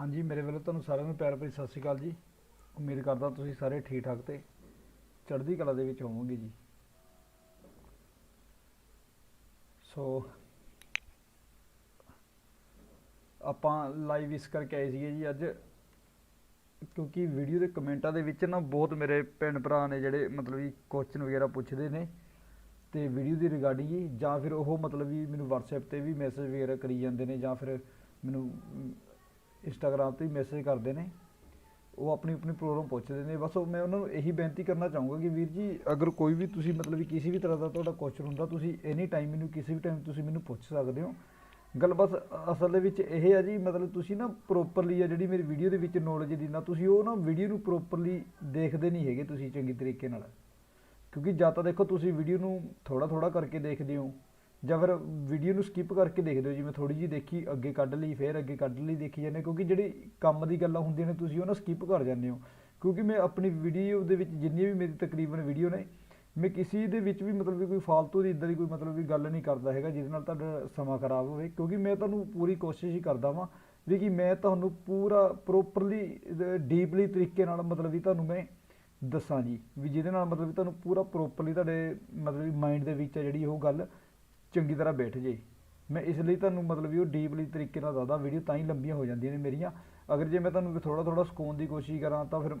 ਹਾਂਜੀ, ਮੇਰੇ ਵੱਲੋਂ ਤੁਹਾਨੂੰ ਸਾਰਿਆਂ ਨੂੰ ਪਿਆਰ ਭਰੀ ਸਤਿ ਸ਼੍ਰੀ ਅਕਾਲ ਜੀ। ਉਮੀਦ ਕਰਦਾ ਤੁਸੀਂ ਸਾਰੇ ਠੀਕ ਠਾਕ ਤੇ ਚੜ੍ਹਦੀ ਕਲਾ ਦੇ ਵਿੱਚ ਹੋਵੋਗੇ ਜੀ। ਸੋ, ਆਪਾਂ ਲਾਈਵ ਇਸ ਕਰਕੇ ਆਏ ਸੀਗੇ ਜੀ ਅੱਜ, ਕਿਉਂਕਿ ਵੀਡੀਓ ਦੇ ਕਮੈਂਟਾਂ ਦੇ ਵਿੱਚ ਨਾ ਬਹੁਤ ਮੇਰੇ ਭੈਣ ਭਰਾ ਨੇ ਜਿਹੜੇ ਮਤਲਬ ਕਿ ਕੁਐਸਚਨ ਵਗੈਰਾ ਪੁੱਛਦੇ ਨੇ, ਤੇ ਵੀਡੀਓ ਦੀ ਰਿਗਾਰਡਿੰਗ ਹੀ ਜਾਂ ਫਿਰ ਉਹ ਮਤਲਬ ਵੀ ਮੈਨੂੰ WhatsApp ਤੇ ਵੀ ਮੈਸੇਜ ਵਗੈਰਾ ਕਰੀ ਜਾਂਦੇ ਨੇ, ਜਾਂ ਫਿਰ ਮੈਨੂੰ ਇੰਸਟਾਗ੍ਰਾਮ ਤੇ ਮੈਸੇਜ ਕਰਦੇ ਨੇ। ਉਹ ਆਪਣੀ ਆਪਣੀ ਪ੍ਰੋਬਲਮ ਪੁੱਛਦੇ ਨੇ। ਬਸ ਉਹ ਮੈਂ ਉਹਨਾਂ ਨੂੰ ਇਹੀ ਬੇਨਤੀ ਕਰਨਾ ਚਾਹੂੰਗਾ ਕਿ ਵੀਰ ਜੀ, ਅਗਰ ਕੋਈ ਵੀ ਤੁਸੀਂ ਮਤਲਬ ਕਿਸੇ ਵੀ ਤਰ੍ਹਾਂ ਦਾ ਤੁਹਾਡਾ ਕੁਐਸਚਨ ਹੁੰਦਾ, ਤੁਸੀਂ ਐਨੀ ਟਾਈਮ ਮੈਨੂੰ ਕਿਸੇ ਵੀ ਟਾਈਮ ਤੁਸੀਂ ਮੈਨੂੰ ਪੁੱਛ ਸਕਦੇ ਹੋ। ਗੱਲ ਬਸ ਅਸਲ ਦੇ ਵਿੱਚ ਇਹ ਹੈ ਜੀ, ਮਤਲਬ ਤੁਸੀਂ ਨਾ ਪ੍ਰੋਪਰਲੀ ਆ ਜਿਹੜੀ ਮੇਰੀ ਵੀਡੀਓ ਦੇ ਵਿੱਚ ਨੌਲੇਜ ਦੀ ਨਾ, ਤੁਸੀਂ ਉਹ ਨਾ ਵੀਡੀਓ ਨੂੰ ਪ੍ਰੋਪਰਲੀ ਦੇਖਦੇ ਨਹੀਂ ਹੈਗੇ ਤੁਸੀਂ ਚੰਗੀ ਤਰੀਕੇ ਨਾਲ। ਕਿਉਂਕਿ ਜਾਂ ਤਾਂ ਦੇਖੋ ਤੁਸੀਂ ਵੀਡੀਓ ਨੂੰ ਥੋੜਾ ਥੋੜਾ ਕਰਕੇ ਦੇਖਦੇ ਹੋ। ਜਾਂ ਫਿਰ ਵੀਡੀਓ ਨੂੰ ਸਕਿਪ ਕਰਕੇ ਦੇਖਦੇ ਹੋ, ਜਿਵੇਂ ਥੋੜੀ ਜਿਹੀ ਦੇਖੀ, ਅੱਗੇ ਕੱਢ ਲਈ, ਫਿਰ ਅੱਗੇ ਕੱਢ ਲਈ, ਦੇਖੀ ਜਾਂਦੇ ਕਿਉਂਕਿ ਜਿਹੜੀ ਕੰਮ ਦੀ ਗੱਲਾਂ ਹੁੰਦੀਆਂ ਨੇ, ਤੁਸੀਂ ਉਹ ਨਾ ਸਕਿਪ ਕਰ ਜਾਂਦੇ ਹੋ। ਕਿਉਂਕਿ ਮੈਂ ਆਪਣੀ ਵੀਡੀਓ ਦੇ ਵਿੱਚ ਜਿੰਨੀਆਂ ਵੀ ਮੇਰੀ ਤਕਰੀਬਨ ਵੀਡੀਓ ਨੇ, ਮੈਂ ਕਿਸੇ ਦੇ ਵਿੱਚ ਵੀ ਮਤਲਬ ਵੀ ਕੋਈ ਫालतू ਦੀ ਇਦਾਂ ਦੀ ਕੋਈ ਮਤਲਬ ਵੀ ਗੱਲ ਨਹੀਂ ਕਰਦਾ ਹੈਗਾ, ਜਿਹਦੇ ਨਾਲ ਤੁਹਾਡਾ ਸਮਾਂ ਖਰਾਬ ਹੋਵੇ। ਕਿਉਂਕਿ ਮੈਂ ਤੁਹਾਨੂੰ ਪੂਰੀ ਕੋਸ਼ਿਸ਼ ਹੀ ਕਰਦਾ ਵਾਂ ਵੀ ਕਿ ਮੈਂ ਤੁਹਾਨੂੰ ਪੂਰਾ ਪ੍ਰੋਪਰਲੀ ਡੀਪਲੀ ਤਰੀਕੇ ਨਾਲ ਮਤਲਬ ਵੀ ਤੁਹਾਨੂੰ ਮੈਂ ਦੱਸਾਂ ਜੀ, ਵੀ ਜਿਹਦੇ ਨਾਲ ਮਤਲਬ ਵੀ ਤੁਹਾਨੂੰ ਪੂਰਾ ਪ੍ਰੋਪਰਲੀ ਤੁਹਾਡੇ ਮਤਲਬ ਵੀ ਮਾਈਂਡ ਦੇ ਵਿੱਚ ਆ ਜਿਹੜੀ ਉਹ ਗੱਲ ਚੰਗੀ ਤਰ੍ਹਾਂ ਬੈਠ ਜੇ। ਮੈਂ ਇਸ ਲਈ ਤੁਹਾਨੂੰ ਮਤਲਬ ਵੀ ਉਹ ਡੀਪਲੀ ਤਰੀਕੇ ਨਾਲ ਦੱਸਦਾ ਵੀਡੀਓ ਤਾਂ ਹੀ ਲੰਬੀਆਂ ਹੋ ਜਾਂਦੀਆਂ ਨੇ ਮੇਰੀਆਂ। ਅਗਰ ਜੇ ਮੈਂ ਤੁਹਾਨੂੰ ਥੋੜਾ ਥੋੜਾ ਸਕੂਨ ਦੀ ਕੋਸ਼ਿਸ਼ ਕਰਾਂ ਤਾਂ ਫਿਰ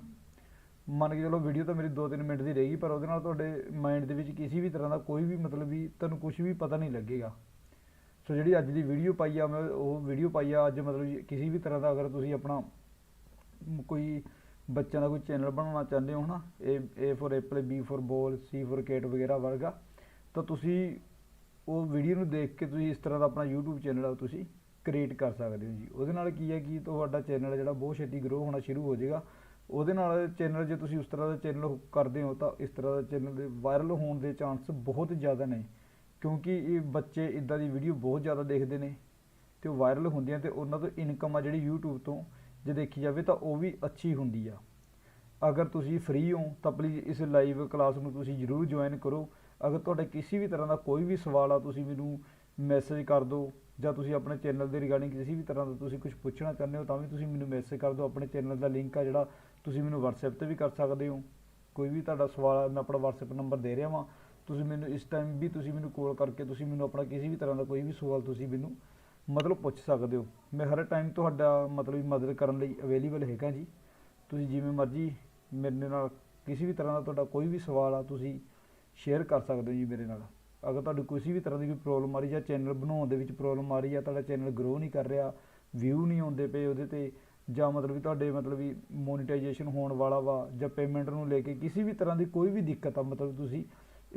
ਮੰਨ ਕੇ ਚਲੋ ਵੀਡੀਓ ਤਾਂ ਮੇਰੀ 2-3 ਮਿੰਟ ਦੀ ਰਹੇਗੀ, ਪਰ ਉਹਦੇ ਨਾਲ ਤੁਹਾਡੇ ਮਾਈਂਡ ਦੇ ਵਿੱਚ ਕਿਸੇ ਵੀ ਤਰ੍ਹਾਂ ਦਾ ਕੋਈ ਵੀ ਮਤਲਬ ਵੀ ਤੁਹਾਨੂੰ ਕੁਝ ਵੀ ਪਤਾ ਨਹੀਂ ਲੱਗੇਗਾ। ਸੋ ਜਿਹੜੀ ਅੱਜ ਦੀ ਵੀਡੀਓ ਪਾਈ ਆ, ਮੈਂ ਉਹ ਵੀਡੀਓ ਪਾਈ ਆ, ਅੱਜ ਮਤਲਬ ਕਿਸੇ ਵੀ ਤਰ੍ਹਾਂ ਦਾ ਅਗਰ ਤੁਸੀਂ ਆਪਣਾ ਕੋਈ ਬੱਚਿਆਂ ਦਾ ਕੋਈ ਚੈਨਲ ਬਣਾਉਣਾ ਚਾਹੁੰਦੇ ਹੋ ਹਨਾ ਇਹ A for apple B for ball C for cat ਵਗੈਰਾ ਵਰਗਾ, ਤਾਂ ਤੁਸੀਂ ਉਹ ਵੀਡੀਓ ਨੂੰ ਦੇਖ ਕੇ ਤੁਸੀਂ ਇਸ ਤਰ੍ਹਾਂ ਦਾ ਆਪਣਾ YouTube ਚੈਨਲ ਆ ਤੁਸੀਂ ਕ੍ਰੀਏਟ ਕਰ ਸਕਦੇ ਹੋ ਜੀ। ਉਹਦੇ ਨਾਲ ਕੀ ਹੈ ਕਿ ਤੁਹਾਡਾ ਚੈਨਲ ਜਿਹੜਾ ਬਹੁਤ ਛੇਤੀ ਗਰੋ ਹੋਣਾ ਸ਼ੁਰੂ ਹੋ ਜਾਏਗਾ। ਉਹਦੇ ਨਾਲ ਚੈਨਲ ਜੇ ਤੁਸੀਂ ਉਸ ਤਰ੍ਹਾਂ ਦਾ ਚੈਨਲ ਕਰਦੇ ਹੋ, ਤਾਂ ਇਸ ਤਰ੍ਹਾਂ ਦਾ ਚੈਨਲ ਦੇ ਵਾਇਰਲ ਹੋਣ ਦੇ ਚਾਂਸ ਬਹੁਤ ਜ਼ਿਆਦਾ ਨੇ। ਕਿਉਂਕਿ ਇਹ ਬੱਚੇ ਇਦਾਂ ਦੀ ਵੀਡੀਓ ਬਹੁਤ ਜ਼ਿਆਦਾ ਦੇਖਦੇ ਨੇ ਤੇ ਉਹ ਵਾਇਰਲ ਹੁੰਦੀਆਂ ਤੇ ਉਹਨਾਂ ਤੋਂ ਇਨਕਮ ਆ ਜਿਹੜੀ YouTube ਤੋਂ, ਜੇ ਦੇਖੀ ਜਾਵੇ ਤਾਂ ਉਹ ਵੀ ਅੱਛੀ ਹੁੰਦੀ ਆ। ਅਗਰ ਤੁਸੀਂ ਫ੍ਰੀ ਹੋ, ਤਾਂ ਪਲੀਜ਼ ਇਸ ਲਾਈਵ ਕਲਾਸ ਨੂੰ ਤੁਸੀਂ ਜਰੂਰ ਜੁਆਇਨ ਕਰੋ। ਅਗਰ ਤੁਹਾਡੇ ਕਿਸੇ ਵੀ ਤਰ੍ਹਾਂ ਦਾ ਕੋਈ ਵੀ ਸਵਾਲ ਆ ਤੁਸੀਂ ਮੈਨੂੰ ਮੈਸੇਜ ਕਰ ਦਿਓ ਜਾਂ ਤੁਸੀਂ ਆਪਣੇ ਚੈਨਲ ਦੇ ਰਿਗਾਰਡਿੰਗ ਕਿਸੇ ਵੀ ਤਰ੍ਹਾਂ ਦਾ ਤੁਸੀਂ ਕੁਝ ਪੁੱਛਣਾ ਚਾਹੁੰਦੇ ਹੋ ਤਾਂ ਵੀ ਤੁਸੀਂ ਮੈਨੂੰ ਮੈਸੇਜ ਕਰ ਦਿਓ। ਆਪਣੇ ਚੈਨਲ ਦਾ ਲਿੰਕ ਆ ਜਿਹੜਾ ਤੁਸੀਂ ਮੈਨੂੰ WhatsApp ਤੇ ਵੀ ਕਰ ਸਕਦੇ ਹੋ। ਕੋਈ ਵੀ ਤੁਹਾਡਾ ਸਵਾਲ ਆ, ਮੈਂ ਆਪਣਾ WhatsApp ਨੰਬਰ ਦੇ ਰਿਹਾ ਵਾਂ। ਤੁਸੀਂ ਮੈਨੂੰ ਇਸ ਟਾਈਮ ਵੀ ਤੁਸੀਂ ਮੈਨੂੰ ਕਾਲ ਕਰਕੇ ਤੁਸੀਂ ਮੈਨੂੰ ਆਪਣਾ ਕਿਸੇ ਵੀ ਤਰ੍ਹਾਂ ਦਾ ਕੋਈ ਵੀ ਸਵਾਲ ਤੁਸੀਂ ਮੈਨੂੰ ਮਤਲਬ ਪੁੱਛ ਸਕਦੇ ਹੋ। ਮੈਂ ਹਰ ਟਾਈਮ ਤੁਹਾਡਾ ਮਤਲਬ ਮਦਦ ਕਰਨ ਲਈ ਅਵੇਲੇਬਲ ਹੈਗਾ ਜੀ। ਤੁਸੀਂ ਜਿਵੇਂ ਮਰਜ਼ੀ ਮੇਰੇ ਨਾਲ ਕਿਸੇ ਵੀ ਤਰ੍ਹਾਂ ਦਾ ਤੁਹਾਡਾ ਕੋਈ ਵੀ ਸਵਾਲ ਆ ਤੁਸੀਂ ਸ਼ੇਅਰ ਕਰ ਸਕਦੇ ਹੋ ਜੀ ਮੇਰੇ ਨਾਲ। ਅਗਰ ਤੁਹਾਨੂੰ ਕਿਸੇ ਵੀ ਤਰ੍ਹਾਂ ਦੀ ਕੋਈ ਪ੍ਰੋਬਲਮ ਆ ਰਹੀ ਜਾਂ ਚੈਨਲ ਬਣਾਉਣ ਦੇ ਵਿੱਚ ਪ੍ਰੋਬਲਮ ਆ ਰਹੀ ਆ ਤੁਹਾਡਾ ਚੈਨਲ ਗਰੋ ਨਹੀਂ ਕਰ ਰਿਹਾ ਵਿਊ ਨਹੀਂ ਆਉਂਦੇ ਪਏ ਉਹਦੇ ਤੇ, ਜਾਂ ਮਤਲਬ ਵੀ ਤੁਹਾਡੇ ਮਤਲਬ ਵੀ ਮੋਨੀਟਾਈਜੇਸ਼ਨ ਹੋਣ ਵਾਲਾ ਵਾ, ਜਾਂ ਪੇਮੈਂਟ ਨੂੰ ਲੈ ਕੇ ਕਿਸੇ ਵੀ ਤਰ੍ਹਾਂ ਦੀ ਕੋਈ ਵੀ ਦਿੱਕਤ ਆ, ਮਤਲਬ ਤੁਸੀਂ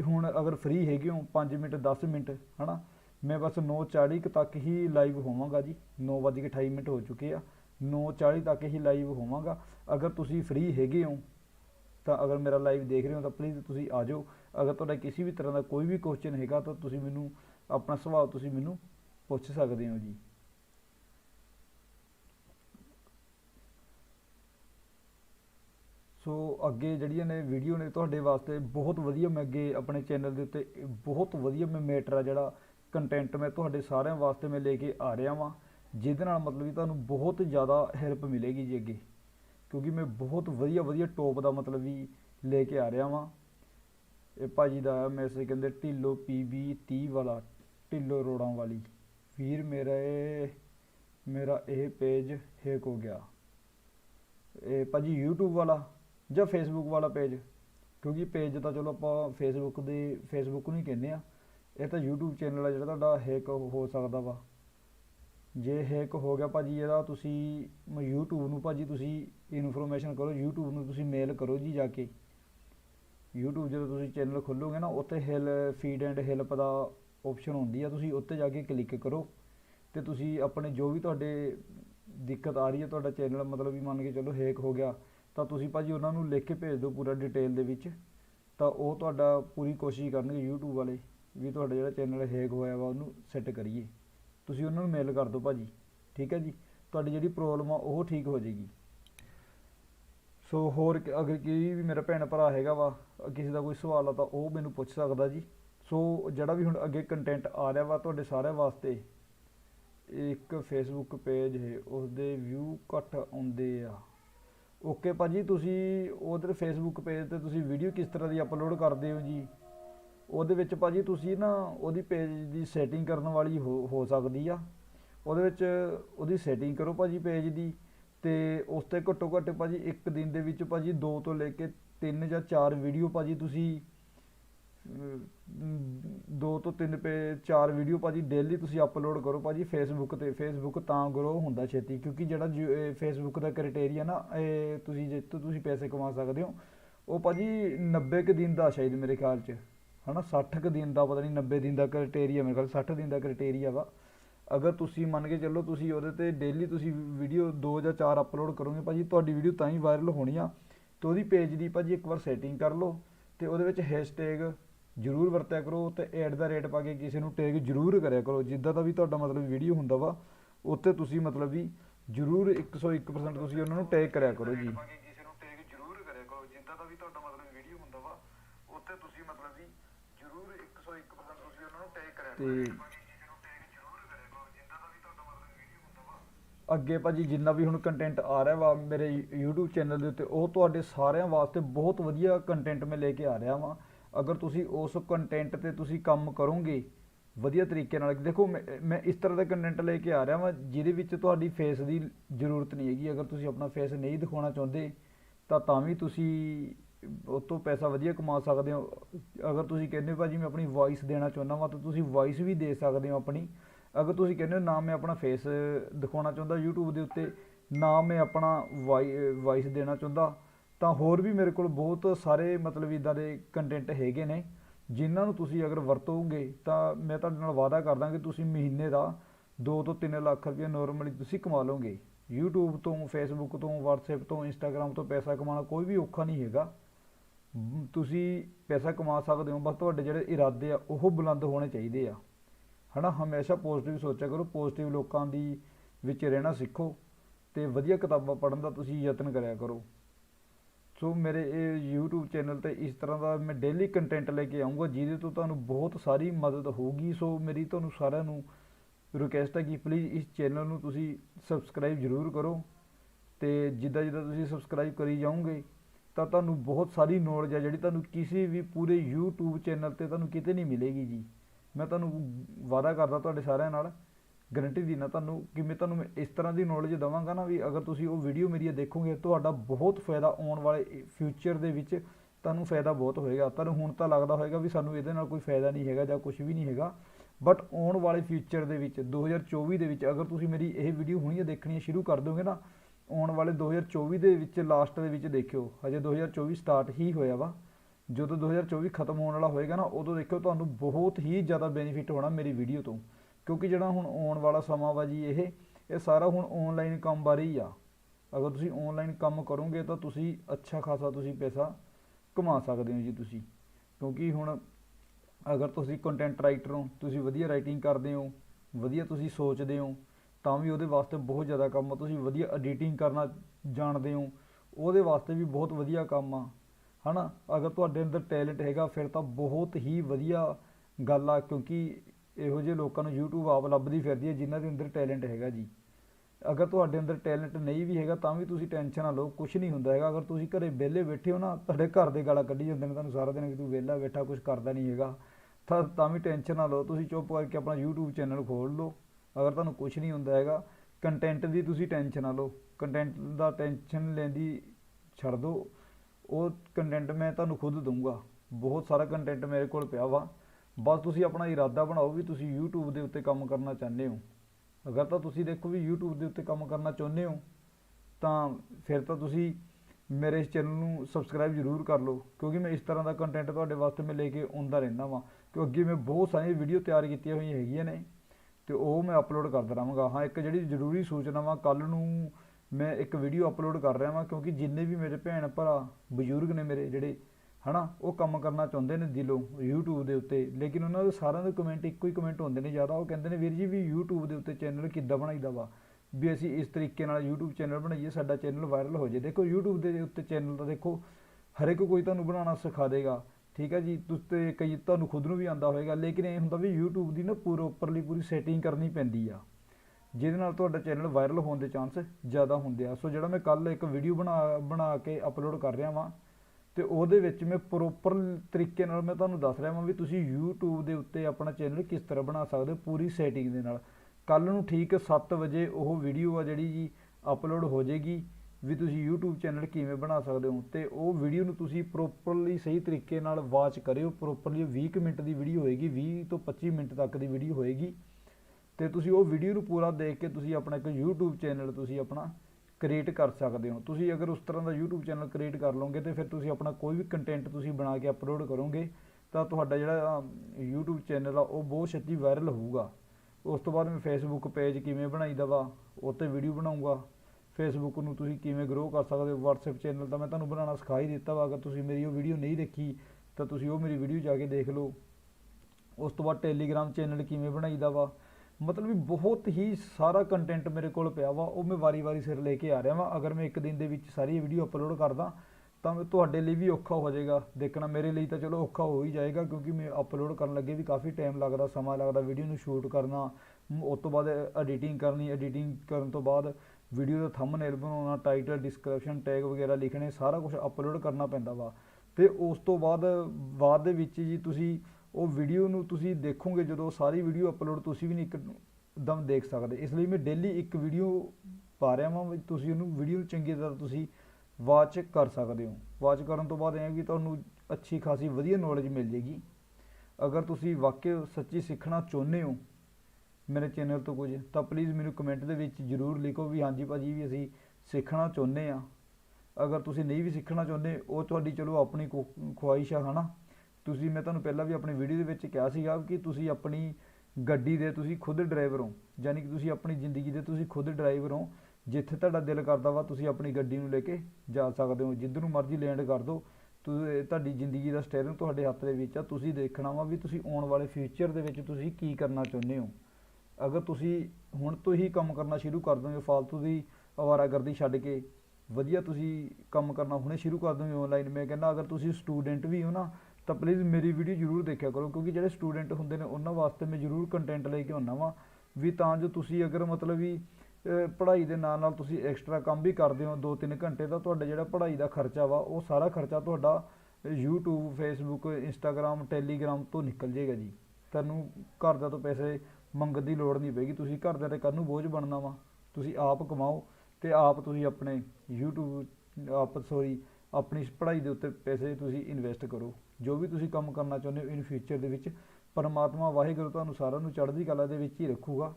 ਹੁਣ ਅਗਰ ਫ੍ਰੀ ਹੈਗੇ ਹੋ 5 ਮਿੰਟ 10 ਮਿੰਟ, ਹਨਾ? ਮੈਂ ਬਸ 9:40 ਕੁ ਤੱਕ ਹੀ ਲਾਈਵ ਹੋਵਾਂਗਾ ਜੀ। 9:28 ਮਿੰਟ ਹੋ ਚੁੱਕੇ ਆ। 9:40 ਤੱਕ ਹੀ ਲਾਈਵ ਹੋਵਾਂਗਾ। ਅਗਰ ਤੁਸੀਂ ਫ੍ਰੀ ਹੈਗੇ ਹੋ ਤਾਂ ਅਗਰ ਮੇਰਾ ਲਾਈਵ ਦੇਖ ਰਹੇ ਹੋ ਤਾਂ ਪਲੀਜ਼ ਤੁਸੀਂ ਆ ਜਾਓ। ਅਗਰ ਤੁਹਾਡਾ ਕਿਸੇ ਵੀ ਤਰ੍ਹਾਂ ਦਾ ਕੋਈ ਵੀ ਕੁਐਸਚਨ ਹੈਗਾ ਤਾਂ ਤੁਸੀਂ ਮੈਨੂੰ, ਆਪਣਾ ਸਵਾਲ ਤੁਸੀਂ ਮੈਨੂੰ ਪੁੱਛ ਸਕਦੇ ਹੋ ਜੀ। ਸੋ ਅੱਗੇ ਜਿਹੜੀਆਂ ਨੇ ਵੀਡੀਓ ਨੇ ਤੁਹਾਡੇ ਵਾਸਤੇ ਬਹੁਤ ਵਧੀਆ ਮੈਂ ਅੱਗੇ ਆਪਣੇ ਚੈਨਲ ਦੇ ਉੱਤੇ ਬਹੁਤ ਵਧੀਆ ਮੈਂ ਮੈਟਰ ਆ ਜਿਹੜਾ ਕੰਟੈਂਟ ਮੈਂ ਤੁਹਾਡੇ ਸਾਰਿਆਂ ਵਾਸਤੇ ਮੈਂ ਲੈ ਕੇ ਆ ਰਿਹਾ ਵਾਂ, ਜਿਹਦੇ ਨਾਲ ਮਤਲਬ ਕਿ ਤੁਹਾਨੂੰ ਬਹੁਤ ਜ਼ਿਆਦਾ ਹੈਲਪ ਮਿਲੇਗੀ ਜੀ ਅੱਗੇ। ਕਿਉਂਕਿ ਮੈਂ ਬਹੁਤ ਵਧੀਆ ਵਧੀਆ ਟੋਪ ਦਾ ਮਤਲਬ ਵੀ ਲੈ ਕੇ ਆ ਰਿਹਾ ਵਾਂ। ਇਹ ਭਾਜੀ ਦਾ ਮੈਸੇਜ ਕਹਿੰਦੇ, ਢਿੱਲੋ ਪੀਬੀ 30 ਵਾਲਾ, ਢਿੱਲੋ ਰੋੜਾਂ ਵਾਲੀ। ਵੀਰ ਮੇਰਾ ਇਹ ਮੇਰਾ ਇਹ ਪੇਜ ਹੈਕ ਹੋ ਗਿਆ। ਇਹ ਭਾਜੀ YouTube ਵਾਲਾ ਜਾਂ Facebook ਵਾਲਾ ਪੇਜ ਕਿਉਂਕਿ ਪੇਜ ਤਾਂ ਚਲੋ ਆਪਾਂ Facebook ਦੇ, Facebook ਨੂੰ ਹੀ ਕਹਿੰਦੇ ਆ। ਇਹ ਤਾਂ YouTube ਚੈਨਲ ਆ ਜਿਹੜਾ ਤੁਹਾਡਾ ਹੈਕ ਹੋ ਸਕਦਾ ਵਾ। ਜੇ ਹੈਕ ਹੋ ਗਿਆ ਭਾਜੀ, ਇਹਦਾ ਤੁਸੀਂ ਮ- YouTube ਨੂੰ ਭਾਜੀ ਤੁਸੀਂ ਇਨਫੋਰਮੇਸ਼ਨ ਕਰੋ, YouTube ਨੂੰ ਤੁਸੀਂ ਮੇਲ ਕਰੋ ਜੀ ਜਾ ਕੇ। YouTube ਜਦੋਂ ਤੁਸੀਂ ਚੈਨਲ ਖੋਲੋਗੇ ਨਾ, ਉੱਥੇ ਹੈਲ ਫੀਡ ਐਂਡ ਹੈਲਪ ਦਾ ਆਪਸ਼ਨ ਹੁੰਦੀ ਆ। ਤੁਸੀਂ ਉੱਤੇ ਜਾ ਕੇ ਕਲਿੱਕ ਕਰੋ ਤੇ ਤੁਸੀਂ ਆਪਣੇ ਜੋ ਵੀ ਤੁਹਾਡੇ ਦਿੱਕਤ ਆ ਰਹੀ ਹੈ ਤੁਹਾਡਾ ਚੈਨਲ ਮਤਲਬ ਵੀ ਮੰਨ ਕੇ ਚਲੋ ਹੈਕ ਹੋ ਗਿਆ, ਤਾਂ ਤੁਸੀਂ ਭਾਜੀ ਉਹਨਾਂ ਨੂੰ ਲਿਖ ਕੇ ਭੇਜ ਦਿਓ ਪੂਰਾ ਡਿਟੇਲ ਦੇ ਵਿੱਚ। ਤਾਂ ਉਹ ਤੁਹਾਡਾ ਪੂਰੀ ਕੋਸ਼ਿਸ਼ ਕਰਨਗੇ YouTube ਵਾਲੇ ਵੀ ਤੁਹਾਡਾ ਜਿਹੜਾ ਚੈਨਲ ਹੈਕ ਹੋਇਆ ਵਾ, ਉਹਨੂੰ ਸੈੱਟ ਕਰੀਏ। ਤੁਸੀਂ ਉਹਨਾਂ ਨੂੰ ਮੇਲ ਕਰ ਦਿਓ ਭਾਜੀ, ਠੀਕ ਹੈ ਜੀ? ਤੁਹਾਡੀ ਜਿਹੜੀ ਪ੍ਰੋਬਲਮ ਆ, ਉਹ ਠੀਕ ਹੋ ਜਾਏਗੀ। ਸੋ ਹੋਰ ਕ- ਅਗਰ ਕੋਈ ਵੀ ਮੇਰਾ ਭੈਣ ਭਰਾ ਹੈਗਾ ਵਾ ਅ, ਕਿਸੇ ਦਾ ਕੋਈ ਸਵਾਲ ਆ ਤਾਂ ਉਹ ਮੈਨੂੰ ਪੁੱਛ ਸਕਦਾ ਜੀ। ਸੋ ਜਿਹੜਾ ਵੀ ਹੁਣ ਅੱਗੇ ਕੰਟੈਂਟ ਆ ਰਿਹਾ ਵਾ ਤੁਹਾਡੇ ਸਾਰਿਆਂ ਵਾਸਤੇ ਇੱਕ ਫੇਸਬੁੱਕ ਪੇਜ ਹੈ ਉਸ ਦੇ ਵਿਊ ਘੱਟ ਆਉਂਦੇ ਆ। ਓਕੇ ਭਾਜੀ ਤੁਸੀਂ ਉਧਰ ਫੇਸਬੁੱਕ ਪੇਜ ਤੇ ਤੁਸੀਂ ਵੀਡੀਓ ਕਿਸ ਤਰ੍ਹਾਂ ਦੀ ਅਪਲੋਡ ਕਰਦੇ ਹੋ ਜੀ? ਉਹਦੇ ਵਿੱਚ ਭਾਜੀ ਤੁਸੀਂ ਨਾ ਉਹਦੀ ਪੇਜ ਦੀ ਸੈਟਿੰਗ ਕਰਨ ਵਾਲੀ ਹੋ ਹੋ ਸਕਦੀ ਆ। ਉਹਦੇ ਵਿੱਚ ਉਹਦੀ ਸੈਟਿੰਗ ਕਰੋ ਭਾਜੀ ਪੇਜ ਦੀ। ਤੇ ਉਸ ਤੇ ਘੱਟੋ ਘੱਟ ਭਾਜੀ ਇੱਕ ਦਿਨ ਦੇ ਵਿੱਚ ਭਾਜੀ ਦੋ ਤੋਂ ਲੈ ਕੇ ਤਿੰਨ ਜਾਂ ਚਾਰ ਵੀਡੀਓ ਭਾਜੀ ਤੁਸੀਂ ਦੋ ਤੋਂ ਤਿੰਨ ਪੇ, ਚਾਰ ਵੀਡੀਓ ਭਾਜੀ ਡੇਲੀ ਤੁਸੀਂ ਅਪਲੋਡ ਕਰੋ ਭਾਜੀ ਫੇਸਬੁੱਕ ਤੇ। ਫੇਸਬੁੱਕ ਤਾਂ ਗਰੋ ਹੁੰਦਾ ਛੇਤੀ, ਕਿਉਂਕਿ ਜਿਹੜਾ ਫੇਸਬੁੱਕ ਦਾ ਕ੍ਰਾਈਟੇਰੀਆ ਨਾ, ਇਹ ਤੁਸੀਂ ਜਿੱਤੋਂ ਤੁਸੀਂ ਪੈਸੇ ਕਮਾ ਸਕਦੇ ਹੋ। ਉਹ ਭਾਜੀ 90 ਕੁ ਦਿਨ ਦਾ ਸ਼ਾਇਦ ਮੇਰੇ ਖਿਆਲ 'ਚ, ਹਨਾ? 60 ਕੁ ਦਿਨ ਦਾ, ਪਤਾ ਨਹੀਂ 90 ਦਿਨ ਦਾ ਕ੍ਰਾਈਟੇਰੀਆ ਮੇਰੇ ਖਿਆਲ 60 ਦਿਨ ਦਾ ਕ੍ਰਾਈਟੇਰੀਆ ਵਾ। ਅਗਰ ਤੁਸੀਂ ਮੰਨ ਕੇ ਚੱਲੋ ਤੁਸੀਂ ਉਹਦੇ ਤੇ ਡੇਲੀ ਤੁਸੀਂ ਵੀਡੀਓ ਦੋ ਜਾਂ ਚਾਰ ਅਪਲੋਡ ਕਰੋਗੇ, ਭਾਜੀ ਤੁਹਾਡੀ ਵੀਡੀਓ ਤਾਂ ਹੀ ਵਾਇਰਲ ਹੋਣੀ ਆ, ਤੇ ਉਹਦੀ ਪੇਜ ਦੀ ਭਾਜੀ ਇੱਕ ਵਾਰ ਸੈਟਿੰਗ ਕਰ ਲਓ ਤੇ ਉਹਦੇ ਵਿੱਚ ਹੈਸ਼ਟੈਗ ਜ਼ਰੂਰ ਵਰਤਿਆ ਕਰੋ ਤੇ ਐਟ ਦਾ ਰੇਟ ਪਾ ਕੇ ਕਿਸੇ ਨੂੰ ਟੈਗ ਜ਼ਰੂਰ ਕਰਿਆ ਕਰੋ, ਜਿੱਦਾਂ ਦਾ ਵੀ ਤੁਹਾਡਾ ਮਤਲਬ ਵੀਡੀਓ ਹੁੰਦਾ ਵਾ ਉੱਤੇ ਤੁਸੀਂ ਮਤਲਬ ਵੀ ਜ਼ਰੂਰ 101% ਤੁਸੀਂ ਉਹਨਾਂ ਨੂੰ ਟੈਗ ਕਰਿਆ ਕਰੋ ਜੀ। ਕਿਸੇ ਨੂੰ ਟੈਗ ਜ਼ਰੂਰ ਕਰਿਆ ਕਰੋ ਜਿੱਦਾਂ ਦਾ ਵੀ ਤੁਹਾਡਾ ਮਤਲਬ ਵੀਡੀਓ ਹੁੰਦਾ ਵਾ ਉੱਤੇ ਤੁਸੀਂ ਮਤਲਬ ਵੀ ਜ਼ਰੂਰ 101% ਤੁਸੀਂ ਉਹਨਾਂ ਨੂੰ ਟੈਗ ਕਰਿਆ ਕਰੋ ਤੇ ਕਿਸੇ ਨੂੰ ਟੈਗ ਜ਼ਰੂਰ ਕਰਿਆ ਕਰੋ ਜਿੱਦਾਂ ਦਾ ਵੀ ਤੁਹਾਡਾ ਮਤਲਬ ਵੀਡੀਓ ਹੁੰਦਾ ਵਾ ਅੱਗੇ ਭਾਜੀ ਜਿੰਨਾ ਵੀ ਹੁਣ ਕੰਟੈਂਟ ਆ ਰਿਹਾ ਵਾ ਮੇਰੇ YouTube ਚੈਨਲ ਦੇ ਉੱਤੇ, ਉਹ ਤੁਹਾਡੇ ਸਾਰਿਆਂ ਵਾਸਤੇ ਬਹੁਤ ਵਧੀਆ ਕੰਟੈਂਟ ਮੈਂ ਲੈ ਕੇ ਆ ਰਿਹਾ ਵਾਂ। ਅਗਰ ਤੁਸੀਂ ਉਸ ਕੰਟੈਂਟ ਤੇ ਤੁਸੀਂ ਕੰਮ ਕਰੋਗੇ ਵਧੀਆ ਤਰੀਕੇ ਨਾਲ, ਦੇਖੋ ਮੈਂ ਮੈਂ ਇਸ ਤਰ੍ਹਾਂ ਦਾ ਕੰਟੈਂਟ ਲੈ ਕੇ ਆ ਰਿਹਾ ਵਾਂ, ਜਿਹਦੇ ਵਿੱਚ ਤੁਹਾਡੀ ਫੇਸ ਦੀ ਜ਼ਰੂਰਤ ਨਹੀਂ ਹੈਗੀ। ਅਗਰ ਤੁਸੀਂ ਆਪਣਾ ਫੇਸ ਨਹੀਂ ਦਿਖਾਉਣਾ ਚਾਹੁੰਦੇ, ਤਾਂ ਤਾਂ ਵੀ ਤੁਸੀਂ ਉਹ ਤੋਂ ਪੈਸਾ ਵਧੀਆ ਕਮਾ ਸਕਦੇ ਹੋ। ਅਗਰ ਤੁਸੀਂ ਕਹਿੰਦੇ ਹੋ ਭਾਜੀ ਮੈਂ ਆਪਣੀ ਵਾਇਸ ਦੇਣਾ ਚਾਹੁੰਦਾ ਵਾਂ, ਤਾਂ ਤੁਸੀਂ ਵਾਇਸ ਵੀ ਦੇ ਸਕਦੇ ਹੋ ਆਪਣੀ। ਅਗਰ ਤੁਸੀਂ ਕਹਿੰਦੇ ਹੋ ਨਾ ਮੈਂ ਆਪਣਾ ਫੇਸ ਦਿਖਾਉਣਾ ਚਾਹੁੰਦਾ YouTube ਦੇ ਉੱਤੇ, ਨਾ ਮੈਂ ਆਪਣਾ ਵਾਇਸ ਦੇਣਾ ਚਾਹੁੰਦਾ, ਤਾਂ ਹੋਰ ਵੀ ਮੇਰੇ ਕੋਲ ਬਹੁਤ ਸਾਰੇ ਮਤਲਬ ਇਦਾਂ ਦੇ ਕੰਟੈਂਟ ਹੈਗੇ ਨੇ, ਜਿਨ੍ਹਾਂ ਨੂੰ ਤੁਸੀਂ ਅਗਰ ਵਰਤੋਗੇ ਤਾਂ ਮੈਂ ਤੁਹਾਡੇ ਨਾਲ ਵਾਅਦਾ ਕਰਦਾ ਕਿ ਤੁਸੀਂ ਮਹੀਨੇ ਦਾ 2 ਤੋਂ 3 ਲੱਖ ਰੁਪਏ ਨਾਰਮਲੀ ਤੁਸੀਂ ਕਮਾ ਲਓਗੇ। YouTube ਤੋਂ, Facebook ਤੋਂ, WhatsApp ਤੋਂ, Instagram ਤੋਂ ਪੈਸਾ ਕਮਾਉਣਾ ਕੋਈ ਵੀ ਔਖਾ ਨਹੀਂ ਹੈਗਾ। ਤੁਸੀਂ ਪੈਸਾ ਕਮਾ ਸਕਦੇ ਹੋ, ਬਸ ਤੁਹਾਡੇ ਜਿਹੜੇ ਇਰਾਦੇ ਆ, ਉਹ ਬੁਲੰਦ ਹੋਣੇ ਚਾਹੀਦੇ ਆ। ਹਨਾ, ਹਮੇਸ਼ਾ ਪੋਜ਼ਿਟਿਵ ਸੋਚਿਆ ਕਰੋ ਪੋਜ਼ਿਟਿਵ ਲੋਕਾਂ ਦੀ ਵਿੱਚ ਰਹਿਣਾ ਸਿੱਖੋ ਤੇ ਵਧੀਆ ਕਿਤਾਬਾਂ ਪੜ੍ਹਨ ਦਾ ਤੁਸੀਂ ਯਤਨ ਕਰਿਆ ਕਰੋ। ਸੋ ਮੇਰੇ ਇਹ YouTube ਚੈਨਲ ਤੇ ਇਸ ਤਰ੍ਹਾਂ ਦਾ ਮੈਂ ਡੇਲੀ ਕੰਟੈਂਟ ਲੈ ਕੇ ਆਉਂਗਾ ਜਿਹਦੇ ਤੋਂ ਤੁਹਾਨੂੰ ਬਹੁਤ ਸਾਰੀ ਮਦਦ ਹੋਊਗੀ। ਸੋ ਮੇਰੀ ਤੁਹਾਨੂੰ ਸਾਰਿਆਂ ਨੂੰ ਰਿਕੁਐਸਟ ਹੈ ਕਿ ਪਲੀਜ਼ ਇਸ ਚੈਨਲ ਨੂੰ ਤੁਸੀਂ ਸਬਸਕ੍ਰਾਈਬ ਜ਼ਰੂਰ ਕਰੋ ਤੇ ਜਿੱਦਾਂ ਜਿੱਦਾਂ ਤੁਸੀਂ ਸਬਸਕ੍ਰਾਈਬ ਕਰੀ ਜਾਓਗੇ, ਤਾਂ ਤੁਹਾਨੂੰ ਬਹੁਤ ਸਾਰੀ ਨੌਲੇਜ ਹੈ ਜਿਹੜੀ ਤੁਹਾਨੂੰ ਕਿਸੇ ਵੀ ਪੂਰੇ YouTube ਚੈਨਲ ਤੇ ਤੁਹਾਨੂੰ ਕਿਤੇ ਨਹੀਂ ਮਿਲੇਗੀ ਜੀ। ਮੈਂ ਤੁਹਾਨੂੰ ਵਾਅਦਾ ਕਰਦਾ ਤੁਹਾਡੇ ਸਾਰਿਆਂ ਨਾਲ ਗਰੰਟੀ ਦਿੰਦਾ ਤੁਹਾਨੂੰ ਕਿ ਮੈਂ ਤੁਹਾਨੂੰ ਇਸ ਤਰ੍ਹਾਂ ਦੀ ਨੌਲੇਜ ਦਵਾਂਗਾ ਨਾ ਵੀ ਅਗਰ ਤੁਸੀਂ ਉਹ ਵੀਡੀਓ ਮੇਰੀ ਦੇਖੋਗੇ, ਤੁਹਾਡਾ ਬਹੁਤ ਫਾਇਦਾ ਆਉਣ ਵਾਲੇ ਫਿਊਚਰ ਦੇ ਵਿੱਚ ਤੁਹਾਨੂੰ ਫਾਇਦਾ ਬਹੁਤ ਹੋਏਗਾ। ਤੁਹਾਨੂੰ ਹੁਣ ਤਾਂ ਲੱਗਦਾ ਹੋਏਗਾ ਵੀ ਸਾਨੂੰ ਇਹਦੇ ਨਾਲ ਕੋਈ ਫਾਇਦਾ ਨਹੀਂ ਹੈਗਾ ਜਾਂ ਕੁਝ ਵੀ ਨਹੀਂ ਹੈਗਾ। ਬਟ ਆਉਣ ਵਾਲੇ ਫਿਊਚਰ ਦੇ ਵਿੱਚ 2024 ਦੇ ਵਿੱਚ ਅਗਰ ਤੁਸੀਂ ਮੇਰੀ ਇਹ ਵੀਡੀਓ ਹੁਣੀ ਦੇਖਣੀ ਸ਼ੁਰੂ ਕਰ ਦੋਗੇ ਨਾ, ਆਉਣ ਵਾਲੇ 2024 ਦੇ ਵਿੱਚ ਲਾਸਟ ਦੇ ਵਿੱਚ ਦੇਖਿਓ। ਹਜੇ 2024 ਸਟਾਰਟ ਹੀ ਹੋਇਆ ਵਾ। ਜਦੋਂ 2024 ਖਤਮ ਹੋਣ ਵਾਲਾ ਹੋਏਗਾ ਨਾ, ਉਦੋਂ ਦੇਖਿਓ ਤੁਹਾਨੂੰ ਬਹੁਤ ਹੀ ਜ਼ਿਆਦਾ ਬੈਨੀਫਿਟ ਹੋਣਾ ਮੇਰੀ ਵੀਡੀਓ ਤੋਂ। ਕਿਉਂਕਿ ਜਿਹੜਾ ਹੁਣ ਆਉਣ ਵਾਲਾ ਸਮਾਂ ਵਾ ਜੀ ਇਹ ਇਹ ਸਾਰਾ ਹੁਣ ਆਨਲਾਈਨ ਕੰਮ ਬਾਰੇ ਹੀ ਆ। ਅਗਰ ਤੁਸੀਂ ਆਨਲਾਈਨ ਕੰਮ ਕਰੋਗੇ ਤਾਂ ਤੁਸੀਂ ਅੱਛਾ ਖਾਸਾ ਤੁਸੀਂ ਪੈਸਾ ਕਮਾ ਸਕਦੇ ਹੋ ਜੀ ਤੁਸੀਂ। ਕਿਉਂਕਿ ਹੁਣ ਅਗਰ ਤੁਸੀਂ ਕੰਟੈਂਟ ਰਾਈਟਰ ਹੋ, ਤੁਸੀਂ ਵਧੀਆ ਰਾਈਟਿੰਗ ਕਰਦੇ ਹੋ, ਵਧੀਆ ਤੁਸੀਂ ਸੋਚਦੇ ਹੋ, ਤਾਂ ਵੀ ਉਹਦੇ ਵਾਸਤੇ ਬਹੁਤ ਜ਼ਿਆਦਾ ਕੰਮ ਆ। ਤੁਸੀਂ ਵਧੀਆ ਐਡੀਟਿੰਗ ਕਰਨਾ ਜਾਣਦੇ ਹੋ, ਉਹਦੇ ਵਾਸਤੇ ਵੀ ਬਹੁਤ ਵਧੀਆ ਕੰਮ ਆ। ਹਨਾ? ਅਗਰ ਤੁਹਾਡੇ ਅੰਦਰ ਟੈਲੈਂਟ ਹੈਗਾ, ਫਿਰ ਤਾਂ ਬਹੁਤ ਹੀ ਵਧੀਆ ਗੱਲ ਆ, ਕਿਉਂਕਿ ਇਹੋ ਜਿਹੇ ਲੋਕਾਂ ਨੂੰ YouTube ਆਪ ਲੱਭਦੀ ਫਿਰਦੀ ਹੈ, ਜਿਨ੍ਹਾਂ ਦੇ ਅੰਦਰ ਟੈਲੈਂਟ ਹੈਗਾ ਜੀ। ਅਗਰ ਤੁਹਾਡੇ ਅੰਦਰ ਟੈਲੈਂਟ ਨਹੀਂ ਵੀ ਹੈਗਾ, ਤਾਂ ਵੀ ਤੁਸੀਂ ਟੈਨਸ਼ਨ ਨਾ ਲਓ ਕੁਝ ਨਹੀਂ ਹੁੰਦਾ ਹੈਗਾ। ਅਗਰ ਤੁਸੀਂ ਘਰੇ ਵਿਹਲੇ ਬੈਠੇ ਹੋ ਨਾ, ਤੁਹਾਡੇ ਘਰ ਦੇ ਗਾਲਾਂ ਕੱਢੀ ਜਾਂਦੇ ਨੇ ਤੁਹਾਨੂੰ ਸਾਰਾ ਦਿਨ ਕਿ ਤੂੰ ਵਿਹਲਾ ਬੈਠਾ ਕੁਝ ਕਰਦਾ ਨਹੀਂ ਹੈਗਾ। ਤਾਂ ਤਾਂ ਵੀ ਟੈਨਸ਼ਨ ਨਾ ਲਓ, ਤੁਸੀਂ ਚੁੱਪ ਕਰਕੇ ਆਪਣਾ YouTube ਚੈਨਲ ਖੋਲ ਲਓ। ਅਗਰ ਤੁਹਾਨੂੰ ਕੁਝ ਨਹੀਂ ਹੁੰਦਾ ਹੈਗਾ ਕੰਟੈਂਟ ਦੀ ਤੁਸੀਂ ਟੈਨਸ਼ਨ ਨਾ ਲਓ। ਕੰਟੈਂਟ ਦਾ ਟੈਨਸ਼ਨ ਲੈਂਦੀ ਛੱਡ ਦਿਓ। ਉਹ ਕੰਟੈਂਟ ਮੈਂ ਤੁਹਾਨੂੰ ਖੁਦ ਦਊਂਗਾ। ਬਹੁਤ ਸਾਰਾ ਕੰਟੈਂਟ ਮੇਰੇ ਕੋਲ ਪਿਆ ਵਾ। ਬਸ ਤੁਸੀਂ ਆਪਣਾ ਇਰਾਦਾ ਬਣਾਓ ਵੀ ਤੁਸੀਂ YouTube ਦੇ ਉੱਤੇ ਕੰਮ ਕਰਨਾ ਚਾਹੁੰਦੇ ਹੋ। ਅਗਰ ਤਾਂ ਤੁਸੀਂ ਦੇਖੋ ਵੀ YouTube ਦੇ ਉੱਤੇ ਕੰਮ ਕਰਨਾ ਚਾਹੁੰਦੇ ਹੋ, ਤਾਂ ਫਿਰ ਤਾਂ ਤੁਸੀਂ ਮੇਰੇ ਇਸ ਚੈਨਲ ਨੂੰ ਸਬਸਕ੍ਰਾਈਬ ਜ਼ਰੂਰ ਕਰ ਲਓ, ਕਿਉਂਕਿ ਮੈਂ ਇਸ ਤਰ੍ਹਾਂ ਦਾ ਕੰਟੈਂਟ ਤੁਹਾਡੇ ਵਾਸਤੇ ਮੈਂ ਲੈ ਕੇ ਆਉਂਦਾ ਰਹਿੰਦਾ ਵਾਂ। ਕਿ ਅੱਗੇ ਮੈਂ ਬਹੁਤ ਸਾਰੀਆਂ ਵੀਡੀਓ ਤਿਆਰ ਕੀਤੀਆਂ ਹੋਈਆਂ ਹੈਗੀਆਂ ਨੇ, ਤੇ ਉਹ ਮੈਂ ਅਪਲੋਡ ਕਰਦਾ ਰਹਾਂਗਾ। ਹਾਂ, ਇੱਕ ਜਿਹੜੀ ਜ਼ਰੂਰੀ ਸੂਚਨਾ ਵਾ ਕੱਲ ਨੂੰ ਮੈਂ ਇੱਕ ਵੀਡੀਓ ਅਪਲੋਡ ਕਰ ਰਿਹਾ ਵਾਂ ਕਿਉਂਕਿ ਜਿੰਨੇ ਵੀ ਮੇਰੇ ਭੈਣ ਭਰਾ ਬਜ਼ੁਰਗ ਨੇ ਮੇਰੇ ਜਿਹੜੇ, ਹਨਾ, ਉਹ ਕੰਮ ਕਰਨਾ ਚਾਹੁੰਦੇ ਨੇ ਦਿਲੋਂ YouTube ਦੇ ਉੱਤੇ, ਲੇਕਿਨ ਉਹਨਾਂ ਦੇ ਸਾਰਿਆਂ ਦੇ ਕਮੈਂਟ ਇੱਕੋ ਹੀ ਕਮੈਂਟ ਹੁੰਦੇ ਨੇ ਜ਼ਿਆਦਾ। ਉਹ ਕਹਿੰਦੇ ਨੇ, ਵੀਰ ਜੀ, ਵੀ YouTube ਦੇ ਉੱਤੇ ਚੈਨਲ ਕਿੱਦਾਂ ਬਣਾਈਦਾ ਵਾ? ਵੀ ਅਸੀਂ ਇਸ ਤਰੀਕੇ ਨਾਲ YouTube ਚੈਨਲ ਬਣਾਈਏ, ਸਾਡਾ ਚੈਨਲ ਵਾਇਰਲ ਹੋ ਜਾਏ। ਦੇਖੋ, YouTube ਦੇ ਉੱਤੇ ਚੈਨਲ ਤਾਂ ਦੇਖੋ ਹਰ ਇੱਕ ਕੋਈ ਤੁਹਾਨੂੰ ਬਣਾਉਣਾ ਸਿਖਾ ਦੇਗਾ, ਠੀਕ ਹੈ ਜੀ? ਤੁਸੀਂ ਕਈ ਤੁਹਾਨੂੰ ਖੁਦ ਨੂੰ ਵੀ ਆਂਦਾ ਹੋਵੇਗਾ ਲੇਕਿਨ ਇਹ ਹੁੰਦਾ ਵੀ YouTube ਦੀ ਨਾ ਪੂਰਾ, ਉੱਪਰਲੀ ਪੂਰੀ ਸੈਟਿੰਗ ਕਰਨੀ ਪੈਂਦੀ ਆ। ਜਿਹਦੇ ਨਾਲ ਤੁਹਾਡਾ ਚੈਨਲ ਵਾਇਰਲ ਹੋਣ ਦੇ ਚਾਂਸ ਜ਼ਿਆਦਾ ਹੁੰਦੇ ਆ। ਸੋ ਜਿਹੜਾ ਮੈਂ ਕੱਲ ਇੱਕ ਵੀਡੀਓ ਬਣਾ ਬਣਾ ਕੇ ਅਪਲੋਡ ਕਰ ਰਿਹਾ ਵਾਂ, ਤੇ ਉਹਦੇ ਵਿੱਚ ਮੈਂ ਪ੍ਰੋਪਰ ਤਰੀਕੇ ਨਾਲ ਮੈਂ ਤੁਹਾਨੂੰ ਦੱਸ ਰਿਹਾ ਵਾਂ ਵੀ ਤੁਸੀਂ YouTube ਦੇ ਉੱਤੇ ਆਪਣਾ ਚੈਨਲ ਕਿਸ ਤਰ੍ਹਾਂ ਬਣਾ ਸਕਦੇ ਹੋ ਪੂਰੀ ਸੈਟਿੰਗ ਦੇ ਨਾਲ। ਕੱਲ ਨੂੰ ਠੀਕ 7 ਵਜੇ ਉਹ ਵੀਡੀਓ ਆ ਜਿਹੜੀ ਜੀ ਅਪਲੋਡ ਹੋ ਜਾਏਗੀ ਵੀ ਤੁਸੀਂ YouTube ਚੈਨਲ ਕਿਵੇਂ ਬਣਾ ਸਕਦੇ ਹੋ, ਤੇ ਉਹ ਵੀਡੀਓ ਨੂੰ ਤੁਸੀਂ ਪ੍ਰੋਪਰਲੀ ਸਹੀ ਤਰੀਕੇ ਨਾਲ ਵਾਚ ਕਰਿਓ। ਪ੍ਰੋਪਰਲੀ 20 ਕੁ ਮਿੰਟ ਦੀ ਵੀਡੀਓ ਹੋਏਗੀ 20 ਤੋਂ 25 ਮਿੰਟ ਤੱਕ ਦੀ ਵੀਡੀਓ ਹੋਏਗੀ। ਤੇ ਤੁਸੀਂ ਉਹ ਵੀਡੀਓ ਨੂੰ ਪੂਰਾ ਦੇਖ ਕੇ ਤੁਸੀਂ ਆਪਣਾ ਇੱਕ YouTube ਚੈਨਲ ਤੁਸੀਂ ਆਪਣਾ ਕ੍ਰੀਏਟ ਕਰ ਸਕਦੇ ਹੋ। ਤੁਸੀਂ ਅਗਰ ਉਸ ਤਰ੍ਹਾਂ ਦਾ YouTube ਚੈਨਲ ਕ੍ਰੀਏਟ ਕਰ ਲਓਗੇ ਤੇ ਫਿਰ ਤੁਸੀਂ ਆਪਣਾ ਕੋਈ ਵੀ ਕੰਟੈਂਟ ਤੁਸੀਂ ਬਣਾ ਕੇ ਅਪਲੋਡ ਕਰੋਗੇ ਤਾਂ ਤੁਹਾਡਾ ਜਿਹੜਾ ਅਮ, YouTube ਚੈਨਲ ਆ ਉਹ ਬਹੁਤ ਛੇਤੀ ਵਾਇਰਲ ਹੋਊਗਾ। ਉਸ ਤੋਂ ਬਾਅਦ ਮੈਂ Facebook ਪੇਜ ਕਿਵੇਂ ਬਣਾਈਦਾ ਵਾ ਉਹ ਤੇ ਵੀਡੀਓ ਬਣਾਉਂਗਾ ਫੇਸਬੁੱਕ ਨੂੰ ਤੁਸੀਂ ਕਿਵੇਂ ਗਰੋ ਕਰ ਸਕਦੇ ਹੋ WhatsApp ਚੈਨਲ ਤਾਂ ਮੈਂ ਤੁਹਾਨੂੰ ਬਣਾਉਣਾ ਸਿਖਾ ਹੀ ਦਿੱਤਾ ਵਾ ਅਗਰ ਤੁਸੀਂ ਮੇਰੀ ਉਹ ਵੀਡੀਓ ਨਹੀਂ ਦੇਖੀ ਤਾਂ ਤੁਸੀਂ ਉਹ ਮੇਰੀ ਵੀਡੀਓ ਜਾ ਕੇ ਦੇਖ ਲਓ। ਉਸ ਤੋਂ ਬਾਅਦ ਟੈਲੀਗ੍ਰਾਮ ਚੈਨਲ ਕਿਵੇਂ ਬਣਾਈਦਾ ਵਾ ਮਤਲਬ ਵੀ ਬਹੁਤ ਹੀ ਸਾਰਾ ਕੰਟੈਂਟ ਮੇਰੇ ਕੋਲ ਪਿਆ ਵਾ, ਉਹ ਮੈਂ ਵਾਰੀ-ਵਾਰੀ ਸਿਰ ਲੈ ਕੇ ਆ ਰਿਹਾ ਵਾਂ। ਅਗਰ ਮੈਂ ਇੱਕ ਦਿਨ ਦੇ ਵਿੱਚ ਸਾਰੀ ਵੀਡੀਓ ਅਪਲੋਡ ਕਰਦਾ, ਤਾਂ ਤੁਹਾਡੇ ਲਈ ਵੀ ਔਖਾ ਹੋ ਜਾਏਗਾ। ਦੇਖਣਾ ਮੇਰੇ ਲਈ ਤਾਂ ਚਲੋ ਔਖਾ ਹੋ ਹੀ ਜਾਏਗਾ, ਕਿਉਂਕਿ ਮੈਂ ਅਪਲੋਡ ਕਰਨ ਲੱਗੇ ਵੀ ਕਾਫੀ ਟਾਈਮ ਲੱਗਦਾ, ਸਮਾਂ ਲੱਗਦਾ ਵੀਡੀਓ ਨੂੰ ਸ਼ੂਟ ਕਰਨਾ, ਮ- ਉਸ ਤੋਂ ਬਾਅਦ ਐਡੀਟਿੰਗ ਕਰਨੀ ਐਡੀਟਿੰਗ ਕਰਨ ਤੋਂ ਬਾਅਦ ਵੀਡੀਓ ਦਾ ਥੰਬਨੇਲ ਬਣਾਉਣਾ ਟਾਈਟਲ ਡਿਸਕ੍ਰਿਪਸ਼ਨ ਟੈਗ ਵਗੈਰਾ ਲਿਖਣੇ, ਸਾਰਾ ਕੁਝ ਅਪਲੋਡ ਕਰਨਾ ਪੈਂਦਾ ਵਾ। ਤੇ ਉਸ ਤੋਂ ਬਾਅਦ ਬਾਅਦ ਦੇ ਵਿੱਚ ਜੀ ਤੁਸੀਂ ਉਹ ਵੀਡੀਓ ਨੂੰ ਤੁਸੀਂ ਦੇਖੋਗੇ, ਜਦੋਂ ਸਾਰੀ ਵੀਡੀਓ ਅਪਲੋਡ ਤੁਸੀਂ ਵੀ ਨਹੀਂ ਇੱਕ ਦਮ ਦੇਖ ਸਕਦੇ। ਇਸ ਲਈ ਮੈਂ ਡੇਲੀ ਇੱਕ ਵੀਡੀਓ ਪਾ ਰਿਹਾ ਵਾਂ, ਵੀ ਤੁਸੀਂ ਉਹਨੂੰ ਵੀਡੀਓ ਨੂੰ ਚੰਗੀ ਤਰ੍ਹਾਂ ਤੁਸੀਂ ਵਾਚ ਕਰ ਸਕਦੇ ਹੋ। ਵਾਚ ਕਰਨ ਤੋਂ ਬਾਅਦ ਇਹ ਵੀ ਤੁਹਾਨੂੰ ਅੱਛੀ ਖਾਸੀ ਵਧੀਆ ਨੌਲੇਜ ਮਿਲ ਜੇਗੀ ਅਗਰ ਤੁਸੀਂ ਵਾਕਿਆ ਸੱਚੀ ਸਿੱਖਣਾ ਚਾਹੁੰਦੇ ਹੋ ਮੇਰੇ ਚੈਨਲ ਤੋਂ ਕੁਝ, ਤਾਂ ਪਲੀਜ਼ ਮੈਨੂੰ ਕਮੈਂਟ ਦੇ ਵਿੱਚ ਜਰੂਰ ਲਿਖੋ ਵੀ ਹਾਂਜੀ ਭਾਜੀ, ਵੀ ਅਸੀਂ ਸਿੱਖਣਾ ਚਾਹੁੰਦੇ ਆ ਅਗਰ ਤੁਸੀਂ ਨਹੀਂ ਵੀ ਸਿੱਖਣਾ ਚਾਹੁੰਦੇ, ਉਹ ਤੁਹਾਡੀ ਚਲੋ ਆਪਣੀ ਕੋ- ਖੁਆਇਸ਼ ਆ, ਹਨਾ? ਤੁਸੀਂ, ਮੈਂ ਤੁਹਾਨੂੰ ਪਹਿਲਾਂ ਵੀ ਆਪਣੀ ਵੀਡੀਓ ਦੇ ਵਿੱਚ ਕਿਹਾ ਸੀਗਾ ਕਿ ਤੁਸੀਂ ਆਪਣੀ ਗੱਡੀ ਦੇ, ਤੁਸੀਂ ਖੁਦ ਡਰਾਈਵਰ ਹੋ। ਯਾਨੀ ਕਿ ਤੁਸੀਂ ਆਪਣੀ ਜ਼ਿੰਦਗੀ ਦੇ ਤੁਸੀਂ ਖੁਦ ਡਰਾਈਵਰ ਹੋ। ਜਿੱਥੇ ਤੁਹਾਡਾ ਦਿਲ ਕਰਦਾ ਵਾ, ਤੁਸੀਂ ਆਪਣੀ ਗੱਡੀ ਨੂੰ ਲੈ ਕੇ ਜਾ ਸਕਦੇ ਹੋ। ਜਿੱਧਰ ਨੂੰ ਮਰਜ਼ੀ ਲੈਂਡ ਕਰ ਦਿਓ। ਤੁਸੀਂ ਤੁਹਾਡੀ ਜ਼ਿੰਦਗੀ ਦਾ ਸਟੀਅਰਿੰਗ ਤੁਹਾਡੇ ਹੱਥ ਦੇ ਵਿੱਚ ਆ। ਤੁਸੀਂ ਦੇਖਣਾ ਵਾ ਵੀ ਤੁਸੀਂ ਆਉਣ ਵਾਲੇ ਫਿਊਚਰ ਦੇ ਵਿੱਚ ਤੁਸੀਂ ਕੀ ਕਰਨਾ ਚਾਹੁੰਦੇ ਹੋ। ਅਗਰ ਤੁਸੀਂ ਹੁਣ ਤੋਂ ਹੀ ਕੰਮ ਕਰਨਾ ਸ਼ੁਰੂ ਕਰ ਦੋਗੇ ਫालतू ਦੀ ਅਵਾਰਾਗਰਦੀ ਛੱਡ ਕੇ, ਵਧੀਆ ਤੁਸੀਂ ਕੰਮ ਕਰਨਾ ਹੁਣੇ ਸ਼ੁਰੂ ਕਰ ਦੋਗੇ ਆਨਲਾਈਨ ਮੈਂ ਕਹਿੰਦਾ ਅਗਰ ਤੁਸੀਂ ਸਟੂਡੈਂਟ ਵੀ ਹੋ ਨਾ ਤਾਂ ਪਲੀਜ਼ ਮੇਰੀ ਵੀਡੀਓ ਜ਼ਰੂਰ ਦੇਖਿਆ ਕਰੋ, ਕਿਉਂਕਿ ਜਿਹੜੇ ਸਟੂਡੈਂਟ ਹੁੰਦੇ ਨੇ, ਉਹਨਾਂ ਵਾਸਤੇ ਮੈਂ ਜ਼ਰੂਰ ਕੰਟੈਂਟ ਲੈ ਕੇ ਆਉਣਾ ਵਾਂ। ਵੀ ਤਾਂ ਜੋ ਤੁਸੀਂ ਅਗਰ ਮਤਲਬ ਵੀ ਪੜ੍ਹਾਈ ਦੇ ਨਾਲ ਨਾਲ ਤੁਸੀਂ ਐਕਸਟਰਾ ਕੰਮ ਵੀ ਕਰਦੇ ਹੋ 2-3 ਘੰਟੇ ਤਾਂ ਤੁਹਾਡਾ ਜਿਹੜਾ ਪੜ੍ਹਾਈ ਦਾ ਖਰਚਾ ਵਾ, ਉਹ ਸਾਰਾ ਖਰਚਾ ਤੁਹਾਡਾ YouTube, Facebook, Instagram, Telegram ਤੋਂ ਨਿਕਲ ਜਾਏਗਾ ਜੀ। ਤੁਹਾਨੂੰ ਘਰਦਿਆਂ ਤੋਂ ਪੈਸੇ ਮੰਗਣ ਦੀ ਲੋੜ ਨਹੀਂ ਪਏਗੀ, ਤੁਸੀਂ ਘਰਦਿਆਂ ਤੇ ਕੱਲ੍ਹ ਨੂੰ ਬੋਝ ਬਣਨਾ ਵਾ। ਤੁਸੀਂ ਆਪ ਕਮਾਓ ਤੇ ਆਪ ਤੁਸੀਂ ਆਪਣੇ YouTube, ਆਪ ਸੋਰੀ ਆਪਣੀ ਪੜ੍ਹਾਈ ਦੇ ਉੱਤੇ ਪੈਸੇ ਤੁਸੀਂ ਇਨਵੈਸਟ ਕਰੋ। ਜੋ ਵੀ ਤੁਸੀਂ ਕੰਮ ਕਰਨਾ ਚਾਹੁੰਦੇ ਹੋ ਇਨ ਫਿਊਚਰ ਦੇ ਵਿੱਚ ਪਰਮਾਤਮਾ ਵਾਹਿਗੁਰੂ ਤੁਹਾਨੂੰ ਸਾਰਿਆਂ ਨੂੰ ਚੜ੍ਹਦੀ ਕਲਾ ਦੇ ਵਿੱਚ ਹੀ ਰੱਖੂਗਾ।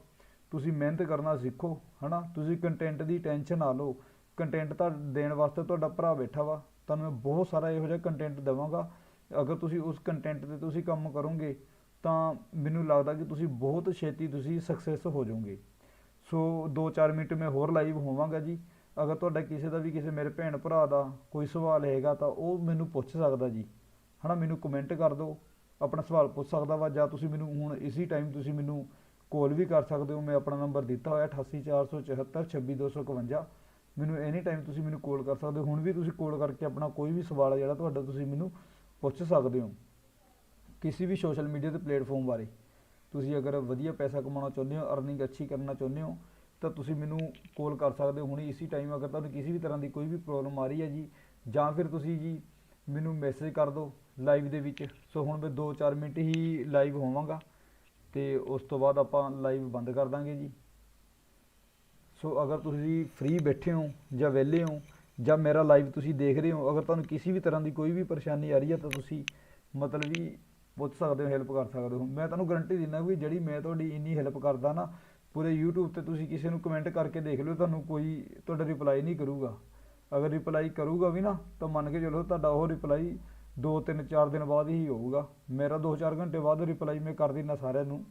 ਤੁਸੀਂ ਮਿਹਨਤ ਕਰਨਾ ਸਿੱਖੋ, ਹਨਾ? ਤੁਸੀਂ ਕੰਟੈਂਟ ਦੀ ਟੈਨਸ਼ਨ ਨਾ ਲਓ। ਕੰਟੈਂਟ ਤਾਂ ਦੇਣ ਵਾਸਤੇ ਤੁਹਾਡਾ ਭਰਾ ਬੈਠਾ ਵਾ। ਤੁਹਾਨੂੰ ਮੈਂ ਬਹੁਤ ਸਾਰਾ ਇਹੋ ਜਿਹਾ ਕੰਟੈਂਟ ਦੇਵਾਂਗਾ। ਅਗਰ ਤੁਸੀਂ ਉਸ ਕੰਟੈਂਟ ਤੇ ਤੁਸੀਂ ਕੰਮ ਕਰੋਗੇ, ਤਾਂ ਮੈਨੂੰ ਲੱਗਦਾ ਕਿ ਤੁਸੀਂ ਬਹੁਤ ਛੇਤੀ ਤੁਸੀਂ ਸਕਸੈਸ ਹੋ ਜਾਓਗੇ। ਸੋ 2-4 ਮਿੰਟ ਮੈਂ ਹੋਰ ਲਾਈਵ ਹੋਵਾਂਗਾ ਜੀ। ਅਗਰ ਤੁਹਾਡਾ ਕਿਸੇ ਦਾ ਵੀ, ਕਿਸੇ ਮੇਰੇ ਭੈਣ ਭਰਾ ਦਾ ਕੋਈ ਸਵਾਲ ਹੈਗਾ ਤਾਂ ਉਹ ਮੈਨੂੰ ਪੁੱਛ ਸਕਦਾ ਜੀ। ਹਨਾ, ਮੈਨੂੰ ਕਮੈਂਟ ਕਰ ਦਿਓ, ਆਪਣਾ ਸਵਾਲ ਪੁੱਛ ਸਕਦਾ ਵਾ, ਜਾਂ ਤੁਸੀਂ ਮੈਨੂੰ ਹੁਣ ਇਸੀ ਟਾਈਮ ਤੁਸੀਂ ਮੈਨੂੰ ਕਾਲ ਵੀ ਕਰ ਸਕਦੇ ਹੋ, ਮੈਂ ਆਪਣਾ ਨੰਬਰ ਦਿੱਤਾ ਹੋਇਆ 884774 26251 ਮੈਨੂੰ ਐਨੀ ਟਾਈਮ ਤੁਸੀਂ ਮੈਨੂੰ ਕਾਲ ਕਰ ਸਕਦੇ ਹੋ, ਹੁਣ ਵੀ ਤੁਸੀਂ ਕਾਲ ਕਰਕੇ ਆਪਣਾ ਕੋਈ ਵੀ ਸਵਾਲ ਹੈ ਜਿਹੜਾ ਤੁਹਾਡਾ ਤੁਸੀਂ ਮੈਨੂੰ ਪੁੱਛ ਸਕਦੇ ਹੋ। ਕਿਸੇ ਵੀ ਸੋਸ਼ਲ ਮੀਡੀਆ ਦੇ ਪਲੇਟਫਾਰਮ ਬਾਰੇ। ਤੁਸੀਂ ਅਗਰ ਵਧੀਆ ਪੈਸਾ ਕਮਾਉਣਾ ਚਾਹੁੰਦੇ ਹੋ ਅਰਨਿੰਗ ਅੱਛੀ ਕਰਨਾ ਚਾਹੁੰਦੇ ਹੋ, ਤਾਂ ਤੁਸੀਂ ਮੈਨੂੰ ਕਾਲ ਕਰ ਸਕਦੇ ਹੋ। ਹੁਣ ਇਸੀ ਟਾਈਮ ਅਗਰ ਤੁਹਾਨੂੰ ਕਿਸੇ ਵੀ ਤਰ੍ਹਾਂ ਦੀ ਕੋਈ ਵੀ ਪ੍ਰੋਬਲਮ ਆ ਰਹੀ ਹੈ ਜੀ, ਜਾਂ ਫਿਰ ਤੁਸੀਂ ਜੀ ਮੈਨੂੰ ਮੈਸੇਜ ਕਰ ਦਿਓ ਲਾਈਵ ਦੇ ਵਿੱਚ। ਸੋ ਹੁਣ ਮੈਂ 2-4 ਮਿੰਟ ਹੀ ਲਾਈਵ ਹੋਵਾਂਗਾ ਤੇ ਉਸ ਤੋਂ ਬਾਅਦ ਆਪਾਂ ਲਾਈਵ ਬੰਦ ਕਰ ਦਾਂਗੇ ਜੀ। ਸੋ ਅਗਰ ਤੁਸੀਂ ਫ੍ਰੀ ਬੈਠੇ ਹੋ ਜਾਂ ਵਿਹਲੇ ਹੋ ਜਾਂ ਮੇਰਾ ਲਾਈਵ ਤੁਸੀਂ ਦੇਖ ਰਹੇ ਹੋ, ਅਗਰ ਤੁਹਾਨੂੰ ਕਿਸੇ ਵੀ ਤਰ੍ਹਾਂ ਦੀ ਕੋਈ ਵੀ ਪਰੇਸ਼ਾਨੀ ਆ ਰਹੀ ਹੈ ਤਾਂ ਤੁਸੀਂ ਮਤਲਬ ਵੀ ਪੁੱਛ ਸਕਦੇ ਹੋ ਹੈਲਪ ਕਰ ਸਕਦੇ ਹੋ। ਮੈਂ ਤੁਹਾਨੂੰ ਗਰੰਟੀ ਦਿੰਦਾ ਵੀ ਜਿਹੜੀ ਮੈਂ ਤੁਹਾਡੀ ਇੰਨੀ ਹੈਲਪ ਕਰਦਾ ਨਾ, ਪੂਰੇ YouTube ਤੇ ਤੁਸੀਂ ਕਿਸੇ ਨੂੰ ਕਮੈਂਟ ਕਰਕੇ ਦੇਖ ਲਿਓ, ਤੁਹਾਨੂੰ ਕੋਈ ਤੁਹਾਡਾ ਰਿਪਲਾਈ ਨਹੀਂ ਕਰੂਗਾ। ਅਗਰ ਰਿਪਲਾਈ ਕਰੂਗਾ ਵੀ ਨਾ, ਤਾਂ ਮੰਨ ਕੇ ਚਲੋ ਤੁਹਾਡਾ ਉਹ ਰਿਪਲਾਈ 2 3 4 ਦਿਨ ਬਾਅਦ ਹੀ ਹੋਊਗਾ। ਮੇਰਾ 2-4 ਘੰਟੇ ਬਾਅਦ ਰਿਪਲਾਈ ਮੈਂ ਕਰ ਦਿੰਦਾ ਸਾਰਿਆਂ ਨੂੰ।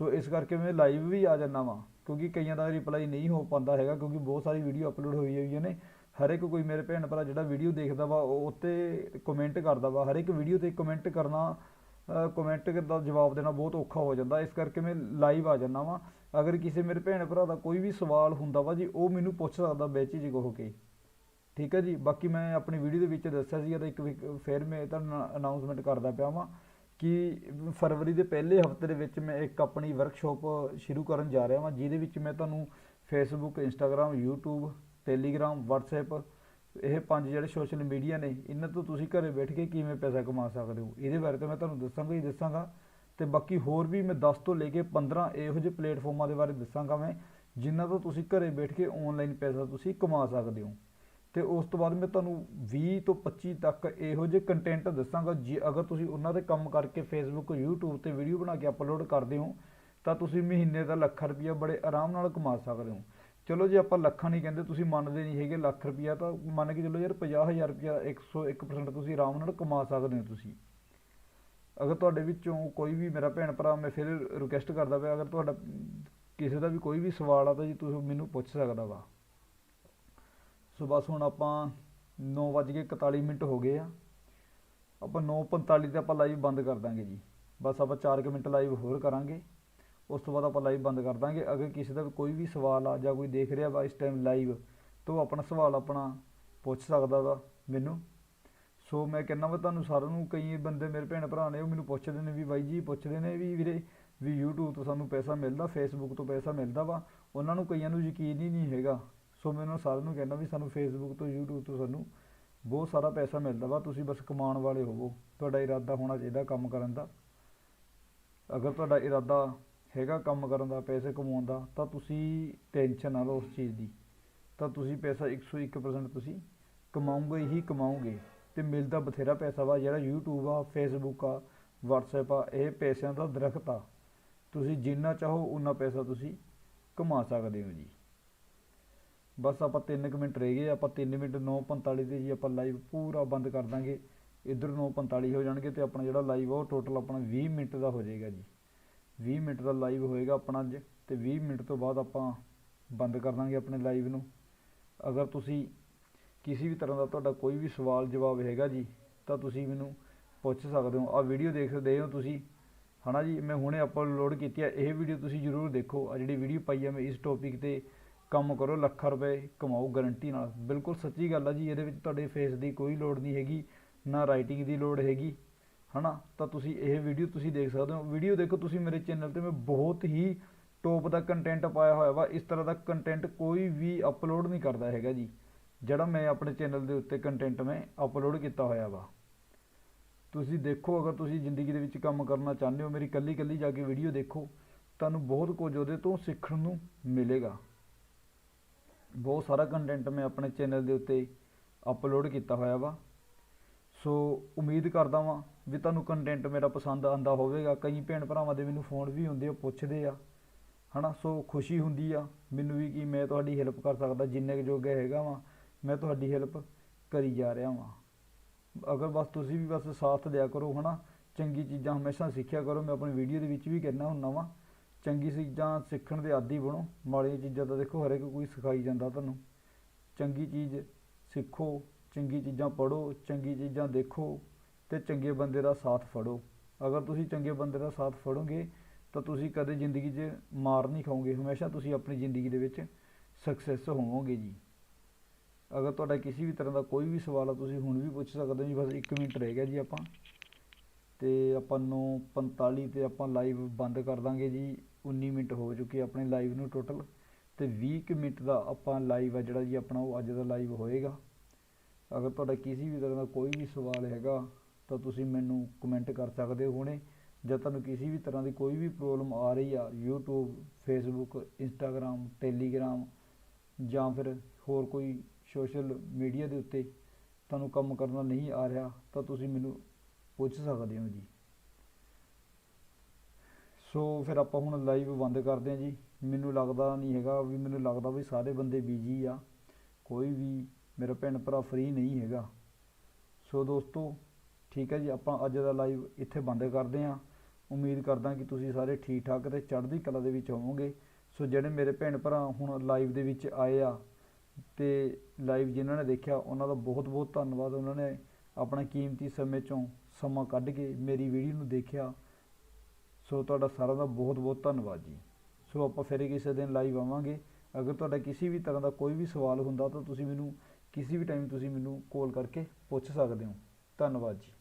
ਸੋ ਇਸ ਕਰਕੇ ਮੈਂ ਲਾਈਵ ਵੀ ਆ ਜਾਂਦਾ ਵਾਂ, ਕਿਉਂਕਿ ਕਈਆਂ ਦਾ ਰਿਪਲਾਈ ਨਹੀਂ ਹੋ ਪਾਉਂਦਾ ਹੈਗਾ, ਕਿਉਂਕਿ ਬਹੁਤ ਸਾਰੀ ਵੀਡੀਓ ਅਪਲੋਡ ਹੋਈ ਹੋਈਆਂ ਨੇ। ਹਰ ਇੱਕ ਕੋਈ ਮੇਰੇ ਭੈਣ ਭਰਾ ਜਿਹੜਾ ਵੀਡੀਓ ਦੇਖਦਾ ਵਾ, ਉਹ ਉੱਤੇ ਕਮੈਂਟ ਕਰਦਾ ਵਾ। ਹਰ ਇੱਕ ਵੀਡੀਓ ਤੇ ਕਮੈਂਟ ਕਰਨਾ ਕਮੈਂਟ ਦਾ ਜਵਾਬ ਦੇਣਾ ਬਹੁਤ ਔਖਾ ਹੋ ਜਾਂਦਾ। ਇਸ ਕਰਕੇ ਮੈਂ ਲਾਈਵ ਆ ਜਾਂਦਾ ਵਾਂ। ਅਗਰ ਕਿਸੇ ਮੇਰੇ ਭੈਣ ਭਰਾ ਦਾ ਕੋਈ ਵੀ ਸਵਾਲ ਹੁੰਦਾ ਵਾ ਜੀ, ਉਹ ਮੈਨੂੰ ਪੁੱਛ ਸਕਦਾ ਬੇਝਿਜਕ ਹੋ ਕੇ। ਠੀਕ ਹੈ ਜੀ, ਬਾਕੀ ਮੈਂ ਆਪਣੀ ਵੀਡੀਓ ਦੇ ਵਿੱਚ ਦੱਸਿਆ ਸੀ ਤਾਂ ਇੱਕ ਵੀ- ਫਿਰ ਮੈਂ ਤੁਹਾਨੂੰ ਅਨਾਉਂਸਮੈਂਟ ਕਰਦਾ ਪਿਆ ਵਾਂ ਕਿ ਫਰਵਰੀ ਦੇ ਪਹਿਲੇ ਹਫ਼ਤੇ ਦੇ ਵਿੱਚ ਮੈਂ ਇੱਕ ਆਪਣੀ ਵਰਕਸ਼ਾਪ ਸ਼ੁਰੂ ਕਰਨ ਜਾ ਰਿਹਾ ਵਾਂ, ਜਿਹਦੇ ਵਿੱਚ ਮੈਂ ਤੁਹਾਨੂੰ Facebook Instagram YouTube Telegram WhatsApp ਇਹ ਪੰਜ ਜਿਹੜੇ ਸੋਸ਼ਲ ਮੀਡੀਆ ਨੇ, ਇਹਨਾਂ ਤੋਂ ਤੁਸੀਂ ਘਰੇ ਬੈਠ ਕੇ ਕਿਵੇਂ ਪੈਸਾ ਕਮਾ ਸਕਦੇ ਹੋ, ਇਹਦੇ ਬਾਰੇ ਤਾਂ ਮੈਂ ਤੁਹਾਨੂੰ ਦੱਸਾਂਗਾ ਹੀ ਦੱਸਾਂਗਾ। ਤੇ ਬਾਕੀ ਹੋਰ ਵੀ ਮੈਂ 10 ਤੋਂ ਲੈ ਕੇ 15 ਇਹੋ ਜਿਹੇ ਪਲੇਟਫਾਰਮਾਂ ਦੇ ਬਾਰੇ ਦੱਸਾਂਗਾ ਮੈਂ ਜਿਨ੍ਹਾਂ ਤੋਂ ਤੁਸੀਂ ਘਰੇ ਬੈਠ ਕੇ ਆਨਲਾਈਨ ਪੈਸਾ ਤੁਸੀਂ ਕਮਾ ਸਕਦੇ ਹੋ। ਤੇ ਉਸ ਤੋਂ ਬਾਅਦ ਮੈਂ ਤੁਹਾਨੂੰ 20 ਤੋਂ 25 ਤੱਕ ਇਹੋ ਜਿਹੇ ਕੰਟੈਂਟ ਦੱਸਾਂਗਾ। ਜੇ ਅਗਰ ਤੁਸੀਂ ਉਹਨਾਂ ਤੇ ਕੰਮ ਕਰਕੇ ਫੇਸਬੁੱਕ YouTube ਤੇ ਵੀਡੀਓ ਬਣਾ ਕੇ ਅਪਲੋਡ ਕਰਦੇ ਹੋ, ਤਾਂ ਤੁਸੀਂ ਮਹੀਨੇ ਦਾ ਲੱਖ ਰੁਪਈਆ ਬੜੇ ਆਰਾਮ ਨਾਲ ਕਮਾ ਸਕਦੇ ਹੋ। ਚਲੋ ਜੇ ਆਪਾਂ ਲੱਖਾਂ ਨਹੀਂ ਕਹਿੰਦੇ, ਤੁਸੀਂ ਮੰਨਦੇ ਨਹੀਂ ਹੈਗੇ ਲੱਖ ਰੁਪਈਆ ਤਾਂ ਮੰਨ ਕੇ ਚਲੋ ਯਾਰ 50000 ਰੁਪਈਆ 101% ਤੁਸੀਂ ਆਰਾਮ ਨਾਲ ਕਮਾ ਸਕਦੇ ਹੋ ਤੁਸੀਂ। ਅਗਰ ਤੁਹਾਡੇ ਵਿੱਚੋਂ ਕੋਈ ਵੀ ਮੇਰਾ ਭੈਣ ਭਰਾ ਮੈਂ ਫਿਰ ਰਿਕੁਐਸਟ ਕਰਦਾ ਪਿਆ, ਅਗਰ ਤੁਹਾਡਾ ਕਿਸੇ ਦਾ ਵੀ ਕੋਈ ਵੀ ਸਵਾਲ ਆ ਤਾਂ ਜੀ ਤੁਸੀਂ ਮੈਨੂੰ ਪੁੱਛ ਸਕਦਾ ਵਾ। ਸੋ ਬਸ ਹੁਣ ਆਪਾਂ 9:41 ਮਿੰਟ ਹੋ ਗਏ ਆ। ਆਪਾਂ 9:45 ਤੇ ਆਪਾਂ ਲਾਈਵ ਬੰਦ ਕਰ ਦਾਂਗੇ ਜੀ। ਬਸ ਆਪਾਂ 4 ਮਿੰਟ ਲਾਈਵ ਹੋਰ ਕਰਾਂਗੇ। ਉਸ ਤੋਂ ਬਾਅਦ ਆਪਾਂ ਲਾਈਵ ਬੰਦ ਕਰ ਦਾਂਗੇ। ਅਗਰ ਕਿਸੇ ਦਾ ਕੋਈ ਵੀ ਸਵਾਲ ਆ ਜਾਂ ਕੋਈ ਦੇਖ ਰਿਹਾ ਵਾ ਇਸ ਟਾਈਮ ਲਾਈਵ ਤਾਂ ਉਹ ਆਪਣਾ ਸਵਾਲ ਆਪਣਾ ਪੁੱਛ ਸਕਦਾ ਵਾ ਮੈਨੂੰ। ਸੋ ਮੈਂ ਕਹਿੰਦਾ ਵਾ ਤੁਹਾਨੂੰ ਸਾਰਿਆਂ ਨੂੰ, ਕਈ ਬੰਦੇ ਮੇਰੇ ਭੈਣ ਭਰਾ ਨੇ ਉਹ ਮੈਨੂੰ ਪੁੱਛਦੇ ਨੇ ਵੀ ਬਾਈ ਜੀ, ਪੁੱਛਦੇ ਨੇ ਵੀ ਵੀਰੇ, ਵੀ YouTube ਤੋਂ ਸਾਨੂੰ ਪੈਸਾ ਮਿਲਦਾ, Facebook ਤੋਂ ਪੈਸਾ ਮਿਲਦਾ ਵਾ। ਉਹਨਾਂ ਨੂੰ ਕਈਆਂ ਨੂੰ ਯਕੀਨ ਹੀ ਨਹੀਂ ਹੈਗਾ। ਸੋ ਮੈਂ ਉਹਨਾਂ ਸਾਰਿਆਂ ਨੂੰ ਕਹਿੰਦਾ ਵੀ ਸਾਨੂੰ ਫੇਸਬੁੱਕ ਤੋਂ, YouTube ਤੋਂ ਸਾਨੂੰ ਬਹੁਤ ਸਾਰਾ ਪੈਸਾ ਮਿਲਦਾ ਵਾ, ਤੁਸੀਂ ਬਸ ਕਮਾਉਣ ਵਾਲੇ ਹੋਵੋ। ਤੁਹਾਡਾ ਇਰਾਦਾ ਹੋਣਾ ਚਾਹੀਦਾ ਕੰਮ ਕਰਨ ਦਾ। ਅਗਰ ਤੁਹਾਡਾ ਇਰਾਦਾ ਹੈਗਾ ਕੰਮ ਕਰਨ ਦਾ, ਪੈਸੇ ਕਮਾਉਣ ਦਾ, ਤਾਂ ਤੁਸੀਂ ਟੈਨਸ਼ਨ ਨਾ ਲਓ ਉਸ ਚੀਜ਼ ਦੀ। ਤਾਂ ਤੁਸੀਂ ਪੈਸਾ 101% ਤੁਸੀਂ ਕਮਾਉਂਗੇ ਹੀ ਕਮਾਉਂਗੇ ਤੇ ਮਿਲਦਾ ਬਥੇਰਾ ਪੈਸਾ ਵਾ, ਜਿਹੜਾ YouTube ਆ, Facebook ਆ, WhatsApp ਆ, ਇਹ ਪੈਸਿਆਂ ਦਾ ਦਰਖਤ ਆ। ਤੁਸੀਂ ਜਿੰਨਾ ਚਾਹੋ ਉਨਾ ਪੈਸਾ ਤੁਸੀਂ ਕਮਾ ਸਕਦੇ ਹੋ ਜੀ। ਬਸ ਆਪਾਂ 3 ਮਿੰਟ ਰਹਿ ਗਏ, ਆਪਾਂ 3 ਮਿੰਟ 9:45 ਤੇ ਜੀ ਆਪਾਂ ਲਾਈਵ ਪੂਰਾ ਬੰਦ ਕਰ ਦਾਂਗੇ। ਇਧਰ 9:45 ਹੋ ਜਾਣਗੇ ਤੇ ਆਪਣਾ ਜਿਹੜਾ ਲਾਈਵ ਆ ਉਹ ਟੋਟਲ ਆਪਣਾ 20 ਮਿੰਟ ਦਾ ਹੋ ਜਾਏਗਾ ਜੀ। 20 ਮਿੰਟ ਦਾ ਲਾਈਵ ਹੋਏਗਾ ਆਪਣਾ ਅੱਜ ਤੇ 20 ਮਿੰਟ ਤੋਂ ਬਾਅਦ ਆਪਾਂ ਬੰਦ ਕਰ ਦਾਂਗੇ ਆਪਣੇ ਲਾਈਵ ਨੂੰ। ਅਗਰ ਤੁਸੀਂ ਕਿਸੇ ਵੀ ਤਰ੍ਹਾਂ ਦਾ ਤੁਹਾਡਾ ਕੋਈ ਵੀ ਸਵਾਲ ਜਵਾਬ ਹੈਗਾ ਜੀ, ਤਾਂ ਤੁਸੀਂ ਮੈਨੂੰ ਪੁੱਛ ਸਕਦੇ ਹੋ। ਆ ਵੀਡੀਓ ਦੇਖਦੇ ਹੋ ਤੁਸੀਂ। ਹਨਾ ਜੀ? ਮੈਂ ਹੁਣੇ ਅਪਲੋਡ ਕੀਤੀ ਹੈ ਇਹ ਵੀਡੀਓ ਤੁਸੀਂ ਜ਼ਰੂਰ ਦੇਖੋ। ਆ ਜਿਹੜੀ ਵੀਡੀਓ ਪਾਈ ਆ ਮੈਂ ਇਸ ਟੌਪਿਕ ਤੇ ਕੰਮ ਕਰੋ, ਲੱਖਾਂ ਰੁਪਏ ਕਮਾਓ ਗਾਰੰਟੀ ਨਾਲ। ਬਿਲਕੁਲ ਸੱਚੀ ਗੱਲ ਆ ਜੀ, ਇਹਦੇ ਵਿੱਚ ਤੁਹਾਡੇ ਫੇਸ ਦੀ ਕੋਈ ਲੋੜ ਨਹੀਂ ਹੈਗੀ, ਨਾ ਰਾਈਟਿੰਗ ਦੀ ਲੋੜ ਹੈਗੀ, ਹਨਾ? ਤਾਂ ਤੁਸੀਂ ਇਹ ਵੀਡੀਓ ਤੁਸੀਂ ਦੇਖ ਸਕਦੇ ਹੋ। ਵੀਡੀਓ ਦੇਖੋ, ਤੁਸੀਂ ਮੇਰੇ ਚੈਨਲ ਤੇ ਮੈਂ ਬਹੁਤ ਹੀ ਟੌਪ ਦਾ ਕੰਟੈਂਟ ਪਾਇਆ ਹੋਇਆ ਵਾ। ਇਸ ਤਰ੍ਹਾਂ ਦਾ ਕੰਟੈਂਟ ਕੋਈ ਵੀ ਅਪਲੋਡ ਨਹੀਂ ਕਰਦਾ ਹੈਗਾ ਜੀ, ਜਿਹੜਾ ਮੈਂ ਆਪਣੇ ਚੈਨਲ ਦੇ ਉੱਤੇ ਕੰਟੈਂਟ ਮੈਂ ਅਪਲੋਡ ਕੀਤਾ ਹੋਇਆ ਵਾ। ਤੁਸੀਂ ਦੇਖੋ, ਅਗਰ ਤੁਸੀਂ ਜ਼ਿੰਦਗੀ ਦੇ ਵਿੱਚ ਕੰਮ ਕਰਨਾ ਚਾਹੁੰਦੇ ਹੋ, ਮੇਰੀ ਕੱਲੀ ਕੱਲੀ ਜਾ ਕੇ ਵੀਡੀਓ ਦੇਖੋ, ਤੁਹਾਨੂੰ ਬਹੁਤ ਕੁਝ ਉਹਦੇ ਤੋਂ ਸਿੱਖਣ ਨੂੰ ਮਿਲੇਗਾ। ਬਹੁਤ ਸਾਰਾ ਕੰਟੈਂਟ ਮੈਂ ਆਪਣੇ ਚੈਨਲ ਦੇ ਉੱਤੇ ਅਪਲੋਡ ਕੀਤਾ ਹੋਇਆ ਵਾ। ਸੋ ਉਮੀਦ ਕਰਦਾ ਵਾਂ ਵੀ ਤੁਹਾਨੂੰ ਕੰਟੈਂਟ ਮੇਰਾ ਪਸੰਦ ਆਂਦਾ ਹੋਵੇਗਾ। ਕਈ ਭੈਣ ਭਰਾਵਾਂ ਦੇ ਮੈਨੂੰ ਫੋਨ ਵੀ ਹੁੰਦੇ ਆ, ਪੁੱਛਦੇ ਆ। ਹਨਾ? ਸੋ ਖੁਸ਼ੀ ਹੁੰਦੀ ਆ ਮੈਨੂੰ ਵੀ ਕਿ ਮੈਂ ਤੁਹਾਡੀ ਹੈਲਪ ਕਰ ਸਕਦਾ, ਜਿੰਨੇ ਕੁ ਜੋਗਾ ਹੈਗਾ ਵਾਂ, ਮੈਂ ਤੁਹਾਡੀ ਹੈਲਪ ਕਰੀ ਜਾ ਰਿਹਾ ਵਾਂ। ਅਗਰ ਬਸ ਤੁਸੀਂ ਵੀ ਬਸ ਸਾਥ ਦਿਆ ਕਰੋ, ਹਨਾ? ਚੰਗੀ ਚੀਜ਼ਾਂ ਹਮੇਸ਼ਾ ਸਿੱਖਿਆ ਕਰੋ। ਮੈਂ ਆਪਣੀ ਵੀਡੀਓ ਦੇ ਵਿੱਚ ਵੀ ਕਹਿਣਾ ਹੁੰਦਾ ਵਾਂ ਚੰਗੀ ਚੀਜ਼ਾਂ ਸਿੱਖਣ ਦੇ ਆਦੀ ਬਣੋ, ਮਾੜੀਆਂ ਚੀਜ਼ਾਂ ਤਾਂ ਦੇਖੋ, ਹਰੇਕ ਕੋਈ ਸਿਖਾਈ ਜਾਂਦਾ ਤੁਹਾਨੂੰ। ਚੰਗੀ ਚੀਜ਼ ਸਿੱਖੋ, ਚੰਗੀ ਚੀਜ਼ਾਂ ਪੜ੍ਹੋ, ਚੰਗੀ ਚੀਜ਼ਾਂ ਦੇਖੋ ਅਤੇ ਚੰਗੇ ਬੰਦੇ ਦਾ ਸਾਥ ਫੜੋ। ਅਗਰ ਤੁਸੀਂ ਚੰਗੇ ਬੰਦੇ ਦਾ ਸਾਥ ਫੜੋਗੇ, ਤਾਂ ਤੁਸੀਂ ਕਦੇ ਜ਼ਿੰਦਗੀ 'ਚ ਮਾਰ ਨਹੀਂ ਖਾਓਗੇ। ਹਮੇਸ਼ਾ ਤੁਸੀਂ ਆਪਣੀ ਜ਼ਿੰਦਗੀ ਦੇ ਵਿੱਚ ਸਕਸੈਸ ਹੋਵੋਗੇ ਜੀ। ਅਗਰ ਤੁਹਾਡਾ ਕਿਸੇ ਵੀ ਤਰ੍ਹਾਂ ਦਾ ਕੋਈ ਵੀ ਸਵਾਲ ਆ, ਤੁਸੀਂ ਹੁਣ ਵੀ ਪੁੱਛ ਸਕਦੇ ਹੋ ਜੀ। ਬਸ 1 ਮਿੰਟ ਰਹਿ ਗਿਆ ਜੀ ਆਪਾਂ। ਅਤੇ ਆਪਾਂ ਨੂੰ 45 ਤੇ ਆਪਾਂ ਲਾਈਵ ਬੰਦ ਕਰ ਦਾਂਗੇ ਜੀ 19 ਮਿੰਟ ਹੋ ਚੁੱਕੇ ਆਪਣੇ ਲਾਈਵ ਨੂੰ ਟੋਟਲ ਅਤੇ 20 ਕੁ ਮਿੰਟ ਦਾ ਆਪਾਂ ਲਾਈਵ ਆ ਜਿਹੜਾ ਜੀ ਆਪਣਾ ਉਹ ਅੱਜ ਦਾ ਲਾਈਵ ਹੋਏਗਾ। ਅਗਰ ਤੁਹਾਡਾ ਕਿਸੇ ਵੀ ਤਰ੍ਹਾਂ ਦਾ ਕੋਈ ਵੀ ਸਵਾਲ ਹੈਗਾ, ਤਾਂ ਤੁਸੀਂ ਮੈਨੂੰ ਕਮੈਂਟ ਕਰ ਸਕਦੇ ਹੋ ਹੁਣੇ। ਜਾਂ ਤੁਹਾਨੂੰ ਕਿਸੇ ਵੀ ਤਰ੍ਹਾਂ ਦੀ ਕੋਈ ਵੀ ਪ੍ਰੋਬਲਮ ਆ ਰਹੀ ਆ, YouTube, Facebook, Instagram, Telegram ਜਾਂ ਫਿਰ ਹੋਰ ਕੋਈ ਸੋਸ਼ਲ ਮੀਡੀਆ ਦੇ ਉੱਤੇ ਤੁਹਾਨੂੰ ਕੰਮ ਕਰਨਾ ਨਹੀਂ ਆ ਰਿਹਾ, ਤਾਂ ਤੁਸੀਂ ਮੈਨੂੰ ਪੁੱਛ ਸਕਦੇ ਹੋ ਜੀ। ਸੋ ਫਿਰ ਆਪਾਂ ਹੁਣ ਲਾਈਵ ਬੰਦ ਕਰਦੇ ਹਾਂ ਜੀ। ਮੈਨੂੰ ਲੱਗਦਾ ਨਹੀਂ ਹੈਗਾ ਵੀ, ਮੈਨੂੰ ਲੱਗਦਾ ਵੀ ਸਾਰੇ ਬੰਦੇ ਬਿਜ਼ੀ ਆ। ਕੋਈ ਵੀ ਮੇਰਾ ਭੈਣ ਭਰਾ ਫ੍ਰੀ ਨਹੀਂ ਹੈਗਾ। ਸੋ ਦੋਸਤੋ, ਠੀਕ ਹੈ ਜੀ, ਆਪਾਂ ਅੱਜ ਦਾ ਲਾਈਵ ਇੱਥੇ ਬੰਦ ਕਰਦੇ ਹਾਂ। ਉਮੀਦ ਕਰਦਾ ਕਿ ਤੁਸੀਂ ਸਾਰੇ ਠੀਕ ਠਾਕ ਤੇ ਚੜ੍ਹਦੀ ਕਲਾ ਦੇ ਵਿੱਚ ਹੋਵੋਗੇ। ਸੋ ਜਿਹੜੇ ਮੇਰੇ ਭੈਣ ਭਰਾ ਹੁਣ ਲਾਈਵ ਦੇ ਵਿੱਚ ਆਏ ਆ ਤੇ ਲਾਈਵ ਜਿਨ੍ਹਾਂ ਨੇ ਦੇਖਿਆ, ਉਹਨਾਂ ਦਾ ਬਹੁਤ ਬਹੁਤ ਧੰਨਵਾਦ। ਉਹਨਾਂ ਨੇ ਆਪਣਾ ਕੀਮਤੀ ਸਮੇਂ ਚੋਂ ਸਮਾਂ ਕੱਢ ਕੇ ਮੇਰੀ ਵੀਡੀਓ ਨੂੰ ਦੇਖਿਆ, ਸੋ ਤੁਹਾਡਾ ਸਾਰਿਆਂ ਦਾ ਬਹੁਤ ਬਹੁਤ ਧੰਨਵਾਦ ਜੀ। ਸੋ ਆਪਾਂ ਫਿਰ ਕਿਸੇ ਦਿਨ ਲਾਈਵ ਆਵਾਂਗੇ। ਅਗਰ ਤੁਹਾਡਾ ਕਿਸੇ ਵੀ ਤਰ੍ਹਾਂ ਦਾ ਕੋਈ ਵੀ ਸਵਾਲ ਹੁੰਦਾ ਤਾਂ ਤੁਸੀਂ ਮੈਨੂੰ, ਕਿਸੇ ਵੀ ਟਾਈਮ ਤੁਸੀਂ ਮੈਨੂੰ ਕਾਲ ਕਰਕੇ ਪੁੱਛ ਸਕਦੇ ਹੋ। ਧੰਨਵਾਦ ਜੀ।